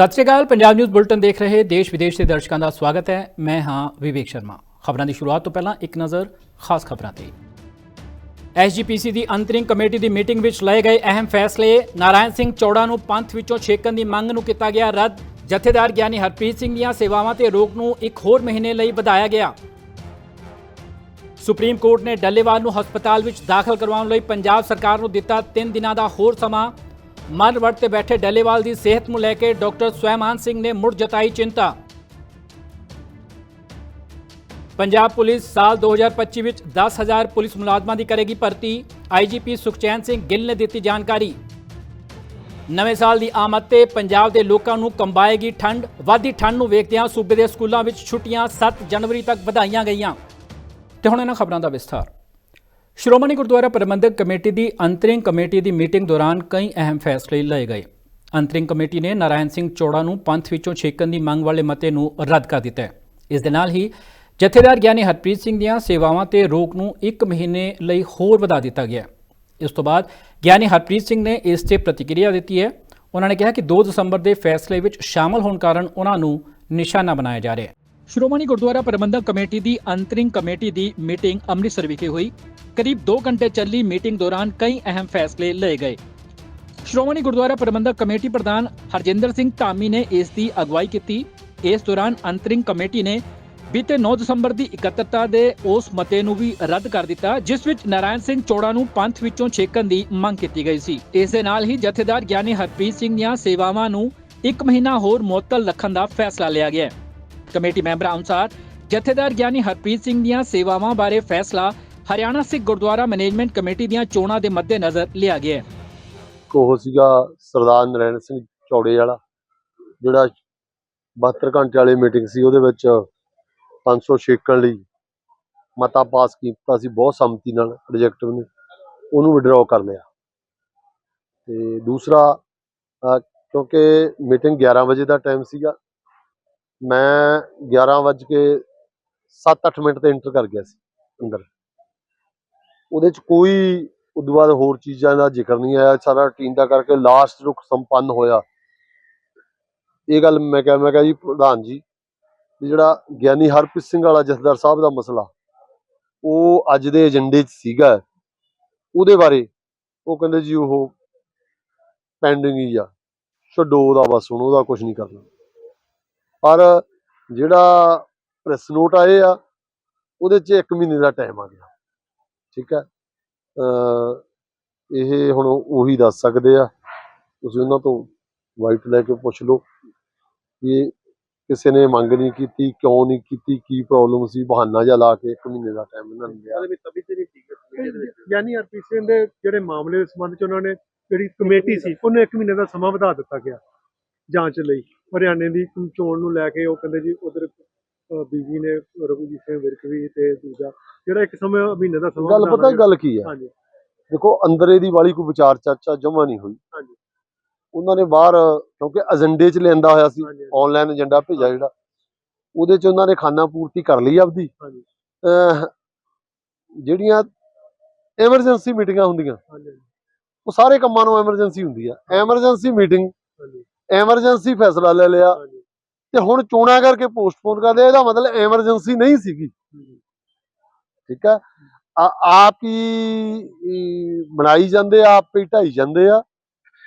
ਸਤਿ ਸ਼੍ਰੀ ਅਕਾਲ, ਪੰਜਾਬ ਨਿਊਜ਼ ਬੁਲਟਨ ਦੇਖ ਰਹੇ ਦੇਸ਼ ਵਿਦੇਸ਼ ਦੇ ਦਰਸ਼ਕਾਂ ਦਾ ਸਵਾਗਤ ਹੈ। ਮੈਂ ਹਾਂ ਵਿਵੇਕ ਸ਼ਰਮਾ। ਖਬਰਾਂ ਦੀ ਸ਼ੁਰੂਆਤ ਤੋਂ ਪਹਿਲਾਂ ਇੱਕ ਨਜ਼ਰ ਖਾਸ ਖਬਰਾਂ ਤੇ। ਐਸਜੀਪੀਸੀ ਦੀ ਅੰਤਰਿੰਗ ਕਮੇਟੀ ਦੀ ਮੀਟਿੰਗ ਵਿੱਚ ਲਏ ਗਏ ਅਹਿਮ ਫੈਸਲੇ, ਨਾਰਾਇਣ ਸਿੰਘ ਚੌੜਾ ਨੂੰ ਪੰਥ ਵਿੱਚੋਂ ਛੇਕਣ ਦੀ ਮੰਗ ਨੂੰ ਕੀਤਾ ਗਿਆ ਰੱਦ, ਜਥੇਦਾਰ ਗਿਆਨੀ ਹਰਪ੍ਰੀਤ ਸਿੰਘ ਦੀਆਂ ਸੇਵਾਵਾਂ ਤੇ ਰੋਕ ਨੂੰ ਇੱਕ ਹੋਰ ਮਹੀਨੇ ਲਈ ਵਧਾਇਆ ਗਿਆ। ਸੁਪਰੀਮ ਕੋਰਟ ਨੇ ਡੱਲੇਵਾਲ ਨੂੰ ਹਸਪਤਾਲ ਵਿੱਚ ਦਾਖਲ ਕਰਵਾਉਣ ਲਈ ਪੰਜਾਬ ਸਰਕਾਰ ਨੂੰ ਦਿੱਤਾ 3 ਦਿਨਾਂ ਦਾ ਹੋਰ ਸਮਾਂ। ਮਨ ਵਰਤ ਤੇ ਬੈਠੇ ਡੱਲੇਵਾਲ ਦੀ ਸਿਹਤ ਨੂੰ ਲੈ ਕੇ ਡਾਕਟਰ ਸਵੈਮਾਨ ਸਿੰਘ ਨੇ ਮੁੜ ਜਤਾਈ ਚਿੰਤਾ। ਪੰਜਾਬ ਪੁਲਿਸ ਸਾਲ 2025 ਵਿੱਚ 10000 ਪੁਲਿਸ ਮੁਲਾਜ਼ਮਾਂ ਦੀ ਕਰੇਗੀ ਭਰਤੀ। ਆਈਜੀਪੀ ਸੁਖਚੈਨ ਸਿੰਘ ਗਿੱਲ ਨੇ ਦਿੱਤੀ ਜਾਣਕਾਰੀ। ਨਵੇਂ ਸਾਲ ਦੀ ਆਮਦ ਤੇ ਪੰਜਾਬ ਦੇ ਲੋਕਾਂ ਨੂੰ ਕੰਬਾਏਗੀ ਠੰਡ। ਵਾਧੀ ਠੰਡ ਨੂੰ ਵੇਖਦਿਆਂ ਸੂਬੇ ਦੇ ਸਕੂਲਾਂ ਵਿੱਚ ਛੁੱਟੀਆਂ 7 ਜਨਵਰੀ ਤੱਕ ਵਧਾਈਆਂ ਗਈਆਂ। ਤੇ ਹੁਣ ਇਹਨਾਂ ਖਬਰਾਂ ਦਾ ਵਿਸਥਾਰ। ਸ਼੍ਰੋਮਣੀ ਗੁਰਦੁਆਰਾ ਪ੍ਰਬੰਧਕ ਕਮੇਟੀ ਦੀ ਅੰਤਰਿੰਗ ਕਮੇਟੀ ਦੀ ਮੀਟਿੰਗ ਦੌਰਾਨ ਕਈ ਅਹਿਮ ਫੈਸਲੇ ਲਏ ਗਏ। ਅੰਤਰਿੰਗ ਕਮੇਟੀ ਨੇ ਨਾਰਾਇਣ ਸਿੰਘ ਚੋੜਾ ਨੂੰ ਪੰਥ ਵਿੱਚੋਂ ਛੇਕਣ ਦੀ ਮੰਗ ਵਾਲੇ ਮਤੇ ਨੂੰ ਰੱਦ ਕਰ ਦਿੱਤਾ ਹੈ। ਇਸ ਦੇ ਨਾਲ ਹੀ ਜਥੇਦਾਰ ਗਿਆਨੀ ਹਰਪ੍ਰੀਤ ਸਿੰਘ ਦੀਆਂ ਸੇਵਾਵਾਂ ਤੇ ਰੋਕ ਨੂੰ 1 ਮਹੀਨੇ ਲਈ ਹੋਰ ਵਧਾ ਦਿੱਤਾ ਗਿਆ ਇਸ ਤੋਂ ਬਾਅਦ ਗਿਆਨੀ ਹਰਪ੍ਰੀਤ ਸਿੰਘ ਨੇ ਇਸ ਤੇ ਪ੍ਰਤੀਕਿਰਿਆ ਦਿੱਤੀ ਹੈ। ਉਹਨਾਂ ਨੇ ਕਿਹਾ ਕਿ 2 ਦਸੰਬਰ ਦੇ ਫੈਸਲੇ ਵਿੱਚ ਸ਼ਾਮਲ ਹੋਣ ਕਾਰਨ ਉਹਨਾਂ ਨੂੰ ਨਿਸ਼ਾਨਾ ਬਣਾਇਆ ਜਾ ਰਿਹਾ ਹੈ। ਸ਼੍ਰੋਮਣੀ ਗੁਰਦੁਆਰਾ ਪ੍ਰਬੰਧਕ ਕਮੇਟੀ ਦੀ ਅੰਤਰਿੰਗ ਕਮੇਟੀ ਦੀ ਮੀਟਿੰਗ ਅੰਮ੍ਰਿਤਸਰ ਵਿਖੇ ਹੋਈ। ਕਰੀਬ 2 ਘੰਟੇ ਚੱਲੀ ਮੀਟਿੰਗ ਦੌਰਾਨ ਕਈ ਅਹਿਮ ਫੈਸਲੇ ਲਏ ਗਏ ਸ਼੍ਰੋਮਣੀ ਗੁਰਦੁਆਰਾ ਪ੍ਰਬੰਧਕ ਕਮੇਟੀ ਪ੍ਰਧਾਨ ਹਰਜਿੰਦਰ ਸਿੰਘ ਧਾਮੀ ਨੇ ਇਸ ਦੀ ਅਗਵਾਈ ਕੀਤੀ ਇਸ ਦੌਰਾਨ ਅੰਤਰਿੰਗ ਕਮੇਟੀ ਨੇ ਬੀਤੇ 9 ਦਸੰਬਰ ਦੀ ਇਕੱਤਰਤਾ ਦੇ ਉਸ ਮਤੇ ਨੂੰ ਵੀ ਰੱਦ ਕਰ ਦਿੱਤਾ ਜਿਸ ਵਿੱਚ ਨਾਰਾਇਣ ਸਿੰਘ ਚੋੜਾ ਨੂੰ ਪੰਥ ਵਿੱਚੋਂ ਛੇਕਣ ਦੀ ਮੰਗ ਕੀਤੀ ਗਈ ਸੀ ਇਸ ਦੇ ਨਾਲ ਹੀ ਜਥੇਦਾਰ ਗਿਆਨੀ ਹਰਪ੍ਰੀਤ ਸਿੰਘ ਦੀਆਂ ਸੇਵਾਵਾਂ ਨੂੰ ਇੱਕ ਮਹੀਨਾ ਹੋਰ ਮੁਅੱਤਲ ਰੱਖਣ ਦਾ ਫੈਸਲਾ ਲਿਆ ਗਿਆ ਕਮੇਟੀ ਮੈਂਬਰਾਂ ਅਨੁਸਾਰ ਜਥੇਦਾਰ ਗਿਆਨੀ ਹਰਪ੍ਰੀਤ ਸਿੰਘ ਦੀਆਂ ਸੇਵਾਵਾਂ ਬਾਰੇ ਫੈਸਲਾ ਹਰਿਆਣਾ ਸਿੱਖ ਗੁਰਦੁਆਰਾ ਮੈਨੇਜਮੈਂਟ ਕਮੇਟੀ ਦੀਆਂ ਚੋਣਾਂ ਦੇ ਮੱਦੇਨਜ਼ਰ ਲਿਆ ਗਿਆ ਹੈ। ਉਹ ਸੀਗਾ ਸਰਦਾਰ ਨਰੈਣ ਸਿੰਘ ਚੌੜੇ ਵਾਲਾ, ਜਿਹੜਾ 72 ਘੰਟੇ ਵਾਲੀ ਮੀਟਿੰਗ ਸੀ, ਉਹਦੇ ਵਿੱਚ 500 ਛੇਕਣ ਲਈ ਮਤਾ ਪਾਸ ਕੀਤਾ ਸੀ, ਬਹੁਤ ਸੰਮਤੀ ਨਾਲ ਰਿਜੈਕਟਿਵ ਨੇ ਉਹਨੂੰ ਵਿਡਰਾਅ ਕਰ ਲਿਆ। ਤੇ ਦੂਸਰਾ ਕਿਉਂਕਿ ਮੀਟਿੰਗ 11 ਵਜੇ ਦਾ ਟਾਈਮ ਸੀਗਾ, ਮੈਂ 11 ਵਜੇ ਕੇ 7-8 ਮਿੰਟ ਤੇ ਇੰਟਰ ਕਰ ਗਿਆ ਸੀ ਅੰਦਰ। ਉਹਦੇ ਚ ਕੋਈ ਉਦੋਂ ਬਾਅਦ ਹੋਰ ਚੀਜ਼ਾਂ ਦਾ ਜ਼ਿਕਰ ਨਹੀਂ ਆਇਆ, ਸਾਰਾ ਟੀਮ ਦਾ ਕਰਕੇ ਲਾਸਟ ਰੁਕ ਸੰਪੰਨ ਹੋਇਆ। ਇਹ ਗੱਲ ਮੈਂ ਕਿਹਾ ਮੈਂ ਕਿਹਾ ਜੀ ਪ੍ਰਧਾਨ ਜੀ ਜਿਹੜਾ ਗਿਆਨੀ ਹਰਪ੍ਰੀਤ ਸਿੰਘ ਵਾਲਾ ਜਥੇਦਾਰ ਸਾਹਿਬ ਦਾ ਮਸਲਾ, ਉਹ ਅੱਜ ਦੇ ਏਜੰਡੇ 'ਚ ਸੀਗਾ। ਉਹਦੇ ਬਾਰੇ ਉਹ ਕਹਿੰਦੇ ਜੀ ਉਹ ਪੈਂਡਿੰਗ ਹੀ ਆ। ਛੱਡੋ ਉਹਦਾ ਬਸ, ਹੁਣ ਉਹਦਾ ਕੁਝ ਨਹੀਂ ਕਰਨਾ। ਪਰ ਜਿਹੜਾ ਪ੍ਰੈਸ ਨੋਟ ਆਏ ਆ, ਉਹਦੇ 'ਚ 1 ਮਹੀਨੇ ਦਾ ਟਾਈਮ ਆ ਗਿਆ। ਠੀਕ ਹੈ ਇਹ ਹੁਣ ਉਹੀ ਦੱਸ ਸਕਦੇ ਆ। ਤੁਸੀਂ ਉਹਨਾਂ ਤੋਂ ਵਾਈਟ ਲੈ ਕੇ ਪੁੱਛ ਲਓ ਕਿ ਕਿਸੇ ਨੇ ਮੰਗ ਨਹੀਂ ਕੀਤੀ, ਕਿਉਂ ਨਹੀਂ ਕੀਤੀ, ਕੀ ਪ੍ਰੋਬਲਮ ਸੀ, ਬਹਾਨਾ ਜਿਹਾ ਲਾ ਕੇ ਇੱਕ ਮਹੀਨੇ ਦਾ ਟਾਈਮ ਇਹਨਾਂ ਨੂੰ ਲਿਆ। ਯਾਨੀ ਹਰਪ੍ਰੀਤ ਸਿੰਘ ਦੇ ਜਿਹੜੇ ਮਾਮਲੇ ਦੇ ਸੰਬੰਧ ਚ ਉਹਨਾਂ ਨੇ ਜਿਹੜੀ ਕਮੇਟੀ ਸੀ, ਉਹਨੂੰ ਇੱਕ ਮਹੀਨੇ ਦਾ ਸਮਾਂ ਵਧਾ ਦਿੱਤਾ ਗਿਆ ਜਾਂਚ ਲਈ। ਹਰਿਆਣੇ ਦੀ ਚੋਣ ਨੂੰ ਲੈ ਕੇ ਉਹ ਕਹਿੰਦੇ ਜੀ, ਉਧਰ ਬੀਜੀ ਨੇ ਰਘੂਜੀਤ ਸਿੰਘ ਵਿਰਕ ਵੀ ਤੇ ਦੂਜਾ ਜਿਹੜਾ ਇੱਕ ਸਮੇਂ ਮਹੀਨੇ ਦਾ ਸਮਾਂ ਗੱਲ ਪਤਾ ਗੱਲ ਕੀ ਆ ਹਾਂਜੀ। ਦੇਖੋ ਅੰਦਰ ਇਹਦੀ ਵਾਲੀ ਕੋਈ ਵਿਚਾਰ ਚਰਚਾ ਜਮਾ ਨਹੀਂ ਹੋਈ। ਹਾਂਜੀ। ਉਹਨਾਂ ਨੇ ਬਾਹਰ ਕਿਉਂਕਿ ਏਜੰਡੇ 'ਚ ਲੈਂਦਾ ਹੋਇਆ ਸੀ ਆਨਲਾਈਨ ਏਜੰਡਾ ਭੇਜਿਆ ਜਿਹੜਾ। ਉਹਦੇ 'ਚ ਉਹਨਾਂ ਨੇ ਖਾਨਾ ਪੂਰਤੀ ਕਰ ਲਈ ਆਪਦੀ। ਜਿਹੜੀਆਂ ਐਮਰਜੈਂਸੀ ਮੀਟਿੰਗਾਂ ਹੁੰਦੀਆਂ ਹਾਂਜੀ। ਉਹ ਸਾਰੇ ਕੰਮਾਂ ਨੂੰ ਐਮਰਜੈਂਸੀ ਹੁੰਦੀ ਆ। ਐਮਰਜੈਂਸੀ ਮੀਟਿੰਗ ਹਾਂਜੀ। ਐਮਰਜੈਂਸੀ ਫੈਸਲਾ ਲੈ ਲਿਆ। ਤੇ ਹੁਣ ਚੋਣਾਂ ਕਰਕੇ ਪੋਸਟਪੋਨ ਕਰਦੇ ਇਹਦਾ ਮਤਲਬ ਐਮਰਜੈਂਸੀ ਨਹੀਂ ਸੀਗੀ। ਠੀਕ ਆ, ਆਪ ਹੀ ਬਣਾਈ ਜਾਂਦੇ ਆ, ਆਪ ਹੀ ਢਾਈ ਜਾਂਦੇ ਆ।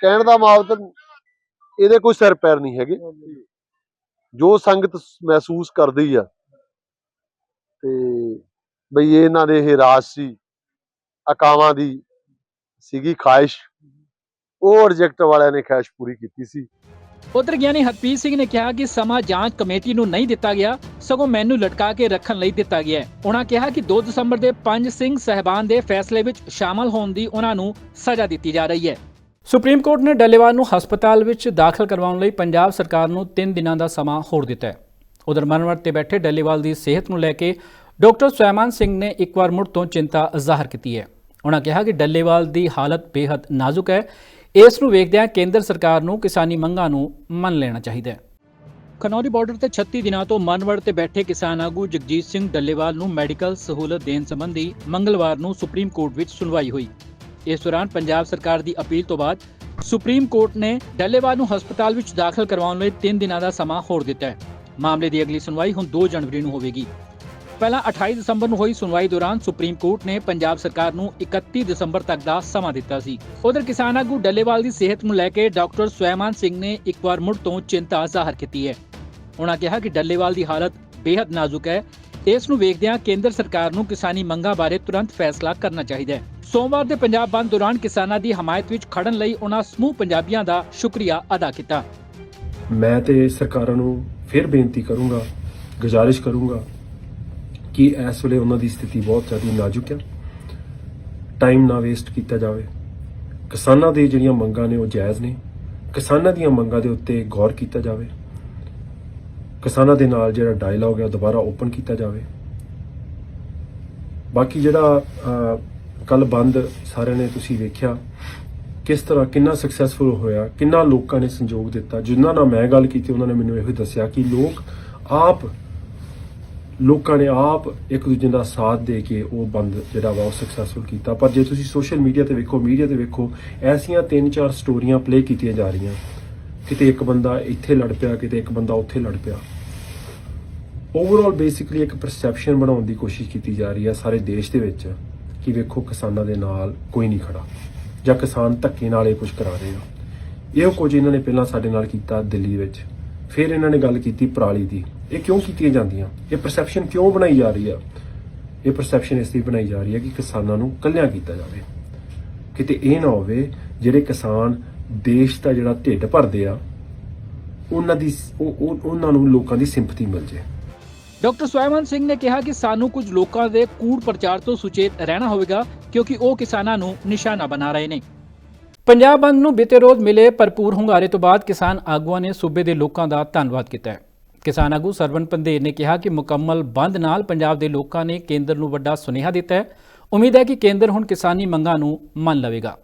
ਕਹਿਣ ਦਾ ਮਤਲਬ ਇਹਦੇ ਕੋਈ ਸਿਰ ਪੈਰ ਨਹੀਂ ਹੈਗੇ। ਜੋ ਸੰਗਤ ਮਹਿਸੂਸ ਕਰਦੀ ਆ। ਤੇ ਬਈ ਇਹਨਾਂ ਦੇ ਇਹ ਰਾਜ ਸੀ, ਅਕਾਵਾਂ ਦੀ ਸੀਗੀ ਖਾਹਿਸ਼। ਉਹ ਰਿਜੈਕਟ ਵਾਲਿਆਂ ਨੇ ਖਾਹਿਸ਼ ਪੂਰੀ ਕੀਤੀ ਸੀ। ਉਧਰ ਗਿਆਨੀ ਹਰਪ੍ਰੀਤ ਸਿੰਘ ਨੇ ਕਿਹਾ ਕਿ ਸਮਾਂ ਜਾਂਚ ਕਮੇਟੀ ਨੂੰ ਨਹੀਂ ਦਿੱਤਾ ਗਿਆ, ਸਗੋਂ ਮੈਨੂੰ ਲਟਕਾ ਕੇ ਰੱਖਣ ਲਈ ਦਿੱਤਾ ਗਿਆ ਹੈ। ਉਹਨਾਂ ਕਿਹਾ ਕਿ 2 ਦਸੰਬਰ ਦੇ ਪੰਜ ਸਿੰਘ ਸਹਿਬਾਨ ਦੇ ਫੈਸਲੇ ਵਿੱਚ ਸ਼ਾਮਲ ਹੋਣ ਦੀ ਉਹਨਾਂ ਨੂੰ ਸਜ਼ਾ ਦਿੱਤੀ ਜਾ ਰਹੀ ਹੈ। ਸੁਪਰੀਮ ਕੋਰਟ ਨੇ ਡੱਲੇਵਾਲ ਨੂੰ ਹਸਪਤਾਲ ਵਿੱਚ ਦਾਖਲ ਕਰਵਾਉਣ ਲਈ ਪੰਜਾਬ ਸਰਕਾਰ ਨੂੰ 3 ਦਿਨਾਂ ਦਾ ਸਮਾਂ ਹੋਰ ਦਿੱਤਾ ਹੈ। ਉਧਰ ਮਨਵਰ ਤੇ ਬੈਠੇ ਡੱਲੇਵਾਲ ਦੀ ਸਿਹਤ ਨੂੰ ਲੈ ਕੇ ਡਾਕਟਰ ਸਵੈਮਾਨ ਸਿੰਘ ਨੇ ਇੱਕ ਵਾਰ ਮੁੜ ਤੋਂ ਚਿੰਤਾ ਜ਼ਾਹਰ ਕੀਤੀ ਹੈ। ਉਹਨਾਂ ਕਿਹਾ ਕਿ ਡੱਲੇਵਾਲ ਦੀ ਹਾਲਤ ਬੇहद ਨਾਜ਼ੁਕ ਹੈ। ਇਸ ਨੂੰ ਵੇਖਦਿਆਂ ਕੇਂਦਰ ਸਰਕਾਰ ਨੂੰ ਕਿਸਾਨੀ ਮੰਗਾਂ ਨੂੰ ਮੰਨ ਲੈਣਾ ਚਾਹੀਦਾ ਹੈ। ਖਨੌਰੀ ਬਾਰਡਰ ਤੇ 36 ਦਿਨਾਂ ਤੋਂ ਮਨਵੜ ਤੇ ਬੈਠੇ ਕਿਸਾਨ ਆਗੂ ਜਗਜੀਤ ਸਿੰਘ ਡੱਲੇਵਾਲ ਨੂੰ ਮੈਡੀਕਲ ਸਹੂਲਤ ਦੇਣ ਸੰਬੰਧੀ ਮੰਗਲਵਾਰ ਨੂੰ ਸੁਪਰੀਮ ਕੋਰਟ ਵਿੱਚ ਸੁਣਵਾਈ ਹੋਈ। ਇਸ ਦੌਰਾਨ ਪੰਜਾਬ ਸਰਕਾਰ ਦੀ ਅਪੀਲ ਤੋਂ ਬਾਅਦ ਸੁਪਰੀਮ ਕੋਰਟ ਨੇ ਡੱਲੇਵਾਲ ਨੂੰ ਹਸਪਤਾਲ ਵਿੱਚ ਦਾਖਲ ਕਰਵਾਉਣ ਲਈ 3 ਦਿਨਾਂ ਦਾ ਸਮਾਂ ਹੋਰ ਦਿੱਤਾ ਹੈ। ਮਾਮਲੇ ਦੀ ਅਗਲੀ ਸੁਣਵਾਈ ਹੁਣ 2 ਜਨਵਰੀ ਨੂੰ ਹੋਵੇਗੀ। ਪਹਿਲਾਂ 28 ਦਸੰਬਰ ਨੂੰ ਹੋਈ ਸੁਣਵਾਈ ਦੌਰਾਨ ਸੁਪਰੀਮ ਕੋਰਟ ਨੇ ਪੰਜਾਬ ਸਰਕਾਰ ਨੂੰ 31 ਦਸੰਬਰ ਤੱਕ ਦਾ ਸਮਾਂ ਦਿੱਤਾ ਸੀ। ਉਧਰ ਕਿਸਾਨ ਆਗੂ ਡੱਲੇਵਾਲ ਦੀ ਸਿਹਤ ਨੂੰ ਲੈ ਕੇ ਡਾਕਟਰ ਸਵੈਮਾਨ ਸਿੰਘ ਨੇ ਇੱਕ ਵਾਰ ਮੁੜ ਤੋਂ ਚਿੰਤਾ ਜ਼ਾਹਰ ਕੀਤੀ ਹੈ। ਉਹਨਾਂ ਕਿਹਾ ਕਿ ਡੱਲੇਵਾਲ ਦੀ ਹਾਲਤ ਬੇहद ਨਾਜ਼ੁਕ ਹੈ। ਇਸ ਨੂੰ ਵੇਖਦਿਆਂ ਕੇਂਦਰ ਸਰਕਾਰ ਨੂੰ ਕਿਸਾਨੀ ਮੰਗਾਂ ਬਾਰੇ ਤੁਰੰਤ ਫੈਸਲਾ ਕਰਨਾ ਚਾਹੀਦਾ ਹੈ। ਸੋਮਵਾਰ ਦੇ ਪੰਜਾਬ ਬੰਦ ਦੌਰਾਨ ਕਿਸਾਨਾਂ ਦੀ ਹਮਾਇਤ ਵਿੱਚ ਖੜਨ ਲਈ ਉਹਨਾਂ ਸਮੂਹ ਪੰਜਾਬੀਆਂ ਦਾ ਸ਼ੁਕਰੀਆ ਅਦਾ ਕੀਤਾ। ਮੈਂ ਤੇ ਸਰਕਾਰਾਂ ਨੂੰ ਫਿਰ ਬੇਨਤੀ ਕਰੂੰਗਾ, ਗੁਜ਼ਾਰਿਸ਼ ਕਰੂੰਗਾ ਕਿ ਇਸ ਵੇਲੇ ਉਹਨਾਂ ਦੀ ਸਥਿਤੀ ਬਹੁਤ ਜ਼ਿਆਦਾ ਨਾਜ਼ੁਕ ਹੈ। ਟਾਈਮ ਨਾ ਵੇਸਟ ਕੀਤਾ ਜਾਵੇ। ਕਿਸਾਨਾਂ ਦੇ ਜਿਹੜੀਆਂ ਮੰਗਾਂ ਨੇ ਉਹ ਜਾਇਜ਼ ਨੇ। ਕਿਸਾਨਾਂ ਦੀਆਂ ਮੰਗਾਂ ਦੇ ਉੱਤੇ ਗੌਰ ਕੀਤਾ ਜਾਵੇ। ਕਿਸਾਨਾਂ ਦੇ ਨਾਲ ਜਿਹੜਾ ਡਾਇਲੌਗ ਹੈ ਉਹ ਦੁਬਾਰਾ ਓਪਨ ਕੀਤਾ ਜਾਵੇ। ਬਾਕੀ ਜਿਹੜਾ ਕੱਲ ਬੰਦ ਸਾਰਿਆਂ ਨੇ ਤੁਸੀਂ ਵੇਖਿਆ, ਕਿਸ ਤਰ੍ਹਾਂ ਕਿੰਨਾ ਸਕਸੈਸਫੁਲ ਹੋਇਆ, ਕਿੰਨਾ ਲੋਕਾਂ ਨੇ ਸੰਯੋਗ ਦਿੱਤਾ। ਜਿਨ੍ਹਾਂ ਨਾਲ ਮੈਂ ਗੱਲ ਕੀਤੀ, ਉਹਨਾਂ ਨੇ ਮੈਨੂੰ ਇਹੋ ਹੀ ਦੱਸਿਆ ਕਿ ਲੋਕ ਆਪ ਲੋਕਾਂ ਨੇ ਆਪ ਇੱਕ ਦੂਜੇ ਦਾ ਸਾਥ ਦੇ ਕੇ ਉਹ ਬੰਦ ਜਿਹੜਾ ਵਾ ਉਹ ਸਕਸੈਸਫੁਲ ਕੀਤਾ। ਪਰ ਜੇ ਤੁਸੀਂ ਸੋਸ਼ਲ ਮੀਡੀਆ ਤੇ ਵੇਖੋ ਮੀਡੀਆ ਤੇ ਵੇਖੋ, ਐਸੀਆਂ ਤਿੰਨ ਚਾਰ ਸਟੋਰੀਆਂ ਪਲੇ ਕੀਤੀਆਂ ਜਾ ਰਹੀਆਂ। ਕਿਤੇ ਇੱਕ ਬੰਦਾ ਇੱਥੇ ਲੜ ਪਿਆ, ਕਿਤੇ ਇੱਕ ਬੰਦਾ ਉੱਥੇ ਲੜ ਪਿਆ। ਓਵਰਆਲ ਬੇਸਿਕਲੀ ਇੱਕ ਪਰਸੈਪਸ਼ਨ ਬਣਾਉਣ ਦੀ ਕੋਸ਼ਿਸ਼ ਕੀਤੀ ਜਾ ਰਹੀ ਹੈ ਸਾਰੇ ਦੇਸ਼ ਦੇ ਵਿੱਚ ਕਿ ਵੇਖੋ ਕਿਸਾਨਾਂ ਦੇ ਨਾਲ ਕੋਈ ਨਹੀਂ ਖੜਾ ਜਾਂ ਕਿਸਾਨ ਧੱਕੇ ਨਾਲ ਇਹ ਕੁਝ ਕਰਾ ਰਹੇ ਆ। ਇਹ ਕੁਝ ਇਹਨਾਂ ਨੇ ਪਹਿਲਾਂ ਸਾਡੇ ਨਾਲ ਕੀਤਾ ਦਿੱਲੀ ਵਿੱਚ। ਫਿਰ ਇਹਨਾਂ ਨੇ ਗੱਲ ਕੀਤੀ ਪਰਾਲੀ ਦੀ। ਇਹ ਕਿਉਂ ਕੀਤੀਆਂ ਜਾਂਦੀਆਂ? ਇਹ ਪਰਸੈਪਸ਼ਨ ਕਿਉਂ ਬਣਾਈ ਜਾ ਰਹੀ ਆ? ਇਹ ਪਰਸੈਪਸ਼ਨ ਇਸ ਲਈ ਬਣਾਈ ਜਾ ਰਹੀ ਹੈ ਕਿ ਕਿਸਾਨਾਂ ਨੂੰ ਕੱਲਿਆਂ ਕੀਤਾ ਜਾਵੇ। ਕਿਤੇ ਇਹ ਨਾ ਹੋਵੇ, ਜਿਹੜੇ ਕਿਸਾਨ ਦੇਸ਼ ਦਾ ਜਿਹੜਾ ਢਿੱਡ ਭਰਦੇ ਆ, ਉਹਨਾਂ ਦੀ ਉਹਨਾਂ ਨੂੰ ਲੋਕਾਂ ਦੀ ਸਿੰਪਥੀ ਮਿਲ ਜੇ। ਡਾਕਟਰ ਸਵੈਮਨ ਸਿੰਘ ਨੇ ਕਿਹਾ ਕਿ ਸਾਨੂੰ ਕੁਝ ਲੋਕਾਂ ਦੇ ਕੂੜ ਪ੍ਰਚਾਰ ਤੋਂ ਸੁਚੇਤ ਰਹਿਣਾ ਹੋਵੇਗਾ ਕਿਉਂਕਿ ਉਹ ਕਿਸਾਨਾਂ ਨੂੰ ਨਿਸ਼ਾਨਾ ਬਣਾ ਰਹੇ ਨੇ। ਪੰਜਾਬ ਬੰਦ ਨੂੰ ਬੀਤੇ ਰੋਜ਼ ਮਿਲੇ ਭਰਪੂਰ ਹੁੰਗਾਰੇ ਤੋਂ ਬਾਅਦ ਕਿਸਾਨ ਆਗੂਆਂ ਨੇ ਸੂਬੇ ਦੇ ਲੋਕਾਂ ਦਾ ਧੰਨਵਾਦ ਕੀਤਾ ਹੈ। ਕਿਸਾਨ ਆਗੂ ਸਰਵਨ ਪੰਦੇਰ ਨੇ ਕਿਹਾ ਕਿ ਮੁਕੰਮਲ ਬੰਦ ਨਾਲ ਪੰਜਾਬ ਦੇ ਲੋਕਾਂ ਨੇ ਕੇਂਦਰ ਨੂੰ ਵੱਡਾ ਸੁਨੇਹਾ ਦਿੱਤਾ ਹੈ। ਉਮੀਦ ਹੈ ਕਿ ਕੇਂਦਰ ਹੁਣ ਕਿਸਾਨੀ ਮੰਗਾਂ ਨੂੰ ਮੰਨ ਲਵੇਗਾ।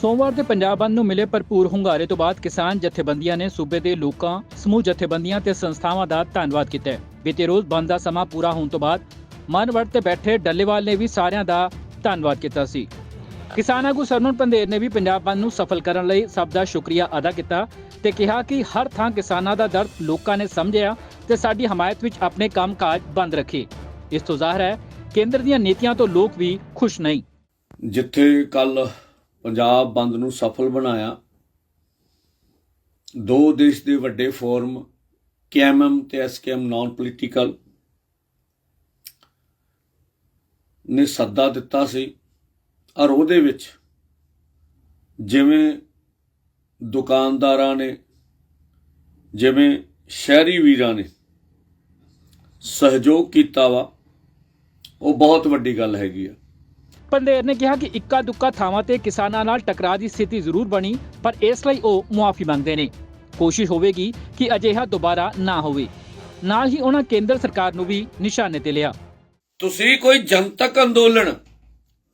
ਸੋਮਵਾਰ ਦੇ ਪੰਜਾਬ ਬੰਦ ਨੂੰ ਮਿਲੇ ਭਰਪੂਰ ਹੁੰਗਾਰੇ ਤੋਂ ਬਾਅਦ ਕਿਸਾਨ ਜਥੇਬੰਦੀਆਂ ਨੇ ਸੂਬੇ ਦੇ ਲੋਕਾਂ, ਸਮੂਹ ਜਥੇਬੰਦੀਆਂ ਤੇ ਸੰਸਥਾਵਾਂ ਦਾ ਧੰਨਵਾਦ ਕੀਤਾ ਹੈ। ਬੀਤੇ ਰੋਜ਼ ਬੰਦ ਦਾ ਸਮਾਂ ਪੂਰਾ ਹੋਣ ਤੋਂ ਬਾਅਦ ਮਨਵੜ ਤੇ ਬੈਠੇ ਡੱਲੇਵਾਲ ਨੇ ਵੀ ਸਾਰਿਆਂ ਦਾ ਧੰਨਵਾਦ ਕੀਤਾ ਸੀ। ਕਿਸਾਨ ਆਗੂ ਸਰਮਨ ਪੰਦੇਰ ਨੇ ਵੀ ਪੰਜਾਬ ਬੰਦ ਨੂੰ ਸਫਲ ਕਰਨ ਲਈ ਸਭ ਦਾ ਸ਼ੁਕਰੀਆ ਅਦਾ ਕੀਤਾ ਤੇ ਕਿਹਾ ਕਿ ਹਰ ਥਾਂ ਕਿਸਾਨਾਂ ਦਾ ਦਰਦ ਲੋਕਾਂ ਨੇ ਸਮਝਿਆ ਤੇ ਸਾਡੀ ਹਮਾਇਤ ਵਿੱਚ ਆਪਣੇ ਕੰਮਕਾਜ ਬੰਦ ਰੱਖੇ। ਇਸ ਤੋਂ ਜ਼ਾਹਰ ਹੈ, ਕੇਂਦਰ ਦੀਆਂ ਨੀਤੀਆਂ ਤੋਂ ਲੋਕ ਵੀ ਖੁਸ਼ ਨਹੀਂ। ਜਿੱਥੇ ਕੱਲ ਪੰਜਾਬ ਬੰਦ ਨੂੰ ਸਫਲ ਬਣਾਇਆ, ਦੋ ਦੇਸ਼ ਦੇ ਵੱਡੇ ਫੋਰਮ, ਕੇਐਮਐਮ ਤੇ ਐਸਕੇਐਮ ਨਾਨ ਪੋਲੀਟੀਕਲ ਨੇ ਸੱਦਾ ਦਿੱਤਾ ਸੀ ਔਰ ਉਹਦੇ ਵਿੱਚ ਜਿਵੇਂ ਦੁਕਾਨਦਾਰਾਂ ਨੇ ਜਿਵੇਂ ਸ਼ਹਿਰੀ ਵੀਰਾਂ ਨੇ ਸਹਿਯੋਗ ਕੀਤਾ ਵਾ ਉਹ ਬਹੁਤ ਵੱਡੀ ਗੱਲ ਹੈਗੀ ਆ। ਪੰਦੇਰ ਨੇ ਕਿਹਾ ਕਿ ਇੱਕਾ ਦੁੱਕਾ ਥਾਵਾਂ ਤੇ ਕਿਸਾਨਾਂ ਨਾਲ ਟਕਰਾਅ ਦੀ ਸਥਿਤੀ ਜ਼ਰੂਰ ਬਣੀ ਪਰ ਇਸ ਲਈ ਉਹ ਮੁਆਫੀ ਮੰਗਦੇ ਨੇ। ਕੋਸ਼ਿਸ਼ ਹੋਵੇਗੀ ਕਿ ਅਜਿਹਾ ਦੁਬਾਰਾ ਨਾ ਹੋਵੇ। ਨਾਲ ਹੀ ਉਹਨਾਂ ਕੇਂਦਰ ਸਰਕਾਰ ਨੂੰ ਵੀ ਨਿਸ਼ਾਨੇ ਤੇ ਲਿਆ। ਤੁਸੀਂ ਕੋਈ ਜਨਤਕ ਅੰਦੋਲਨ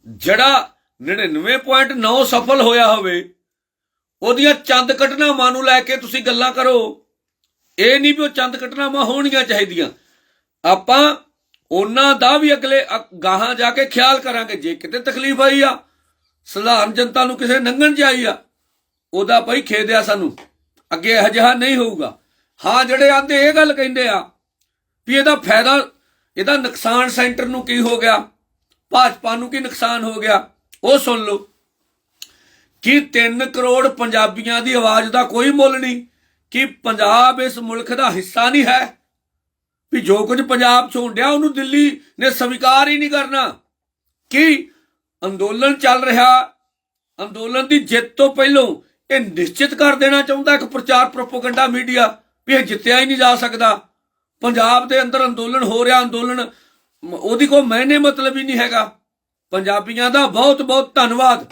ਜਿਹੜਾ 99.9 ਸਫਲ ਹੋਇਆ ਹੋਵੇ, ਉਹਦੀਆਂ ਚੰਦ ਘਟਨਾਵਾਂ ਨੂੰ ਲੈ ਕੇ ਤੁਸੀਂ ਗੱਲਾਂ ਕਰੋ। ਇਹ ਨਹੀਂ ਵੀ ਉਹ ਚੰਦ ਘਟਨਾਵਾਂ ਹੋਣੀਆਂ ਚਾਹੀਦੀਆਂ। ਆਪਾਂ ਉਹਨਾਂ ਦਾ ਵੀ ਅਗਲੇ ਅ- ਗਾਹਾਂ ਜਾ ਕੇ ਖਿਆਲ ਕਰਾਂਗੇ। ਜੇ ਕਿਤੇ ਤਕਲੀਫ ਆਈ ਆ, ਸਧਾਰਨ ਜਨਤਾ ਨੂੰ ਕਿਸੇ ਨੰਗਣ ਚ ਆ, ਉਹਦਾ ਭਾਈ ਖੇਦਿਆ ਸਾਨੂੰ। ਅੱਗੇ ਇਹੋ ਜਿਹਾ ਨਹੀਂ ਹੋਊਗਾ। ਹਾਂ, ਜਿਹੜੇ ਆਂਦੇ ਇਹ ਗੱਲ ਕਹਿੰਦੇ ਆ ਵੀ ਇਹਦਾ ਫਾਇਦਾ, ਇਹਦਾ ਨੁਕਸਾਨ ਸੈਂਟਰ ਨੂੰ ਕੀ ਹੋ ਗਿਆ? ਭਾਜਪਾ ਨੂੰ ਕੀ ਨੁਕਸਾਨ ਹੋ ਗਿਆ? ਉਹ ਸੁਣ ਲਓ ਕਿ 3 ਕਰੋੜ ਪੰਜਾਬੀਆਂ ਦੀ ਆਵਾਜ਼ ਦਾ ਕੋਈ ਮੁੱਲ ਨਹੀਂ, ਕਿ ਪੰਜਾਬ ਇਸ ਮੁਲਕ ਦਾ ਹਿੱਸਾ ਨਹੀਂ ਹੈ। ਵੀ ਜੋ ਕੁਝ ਪੰਜਾਬ ਚ ਹੋਣ ਉਹਨੂੰ ਦਿੱਲੀ ਨੇ ਸਵੀਕਾਰ ਹੀ ਨਹੀਂ ਕਰਨਾ। ਕਿ ਅੰਦੋਲਨ ਚੱਲ ਰਿਹਾ? ਅੰਦੋਲਨ ਦੀ ਜਿੱਤ ਤੋਂ ਪਹਿਲਾਂ ਇਹ ਨਿਸ਼ਚਿਤ ਕਰ ਦੇਣਾ ਚਾਹੁੰਦਾ ਇੱਕ ਪ੍ਰਚਾਰ ਪ੍ਰੋਪਗੈਂਡਾ ਮੀਡੀਆ ਵੀ ਇਹ ਜਿੱਤਿਆ ਹੀ ਨਹੀਂ ਜਾ ਸਕਦਾ। ਪੰਜਾਬ ਦੇ ਅੰਦਰ ਅੰਦੋਲਨ ਹੋ ਰਿਹਾ, ਅੰਦੋਲਨ, ਉਹਦੀ ਕੋਈ ਮੈਨੇ ਮਤਲਬ ਹੀ ਨਹੀਂ ਹੈਗਾ। ਪੰਜਾਬੀਆਂ ਦਾ ਬਹੁਤ ਬਹੁਤ ਧੰਨਵਾਦ।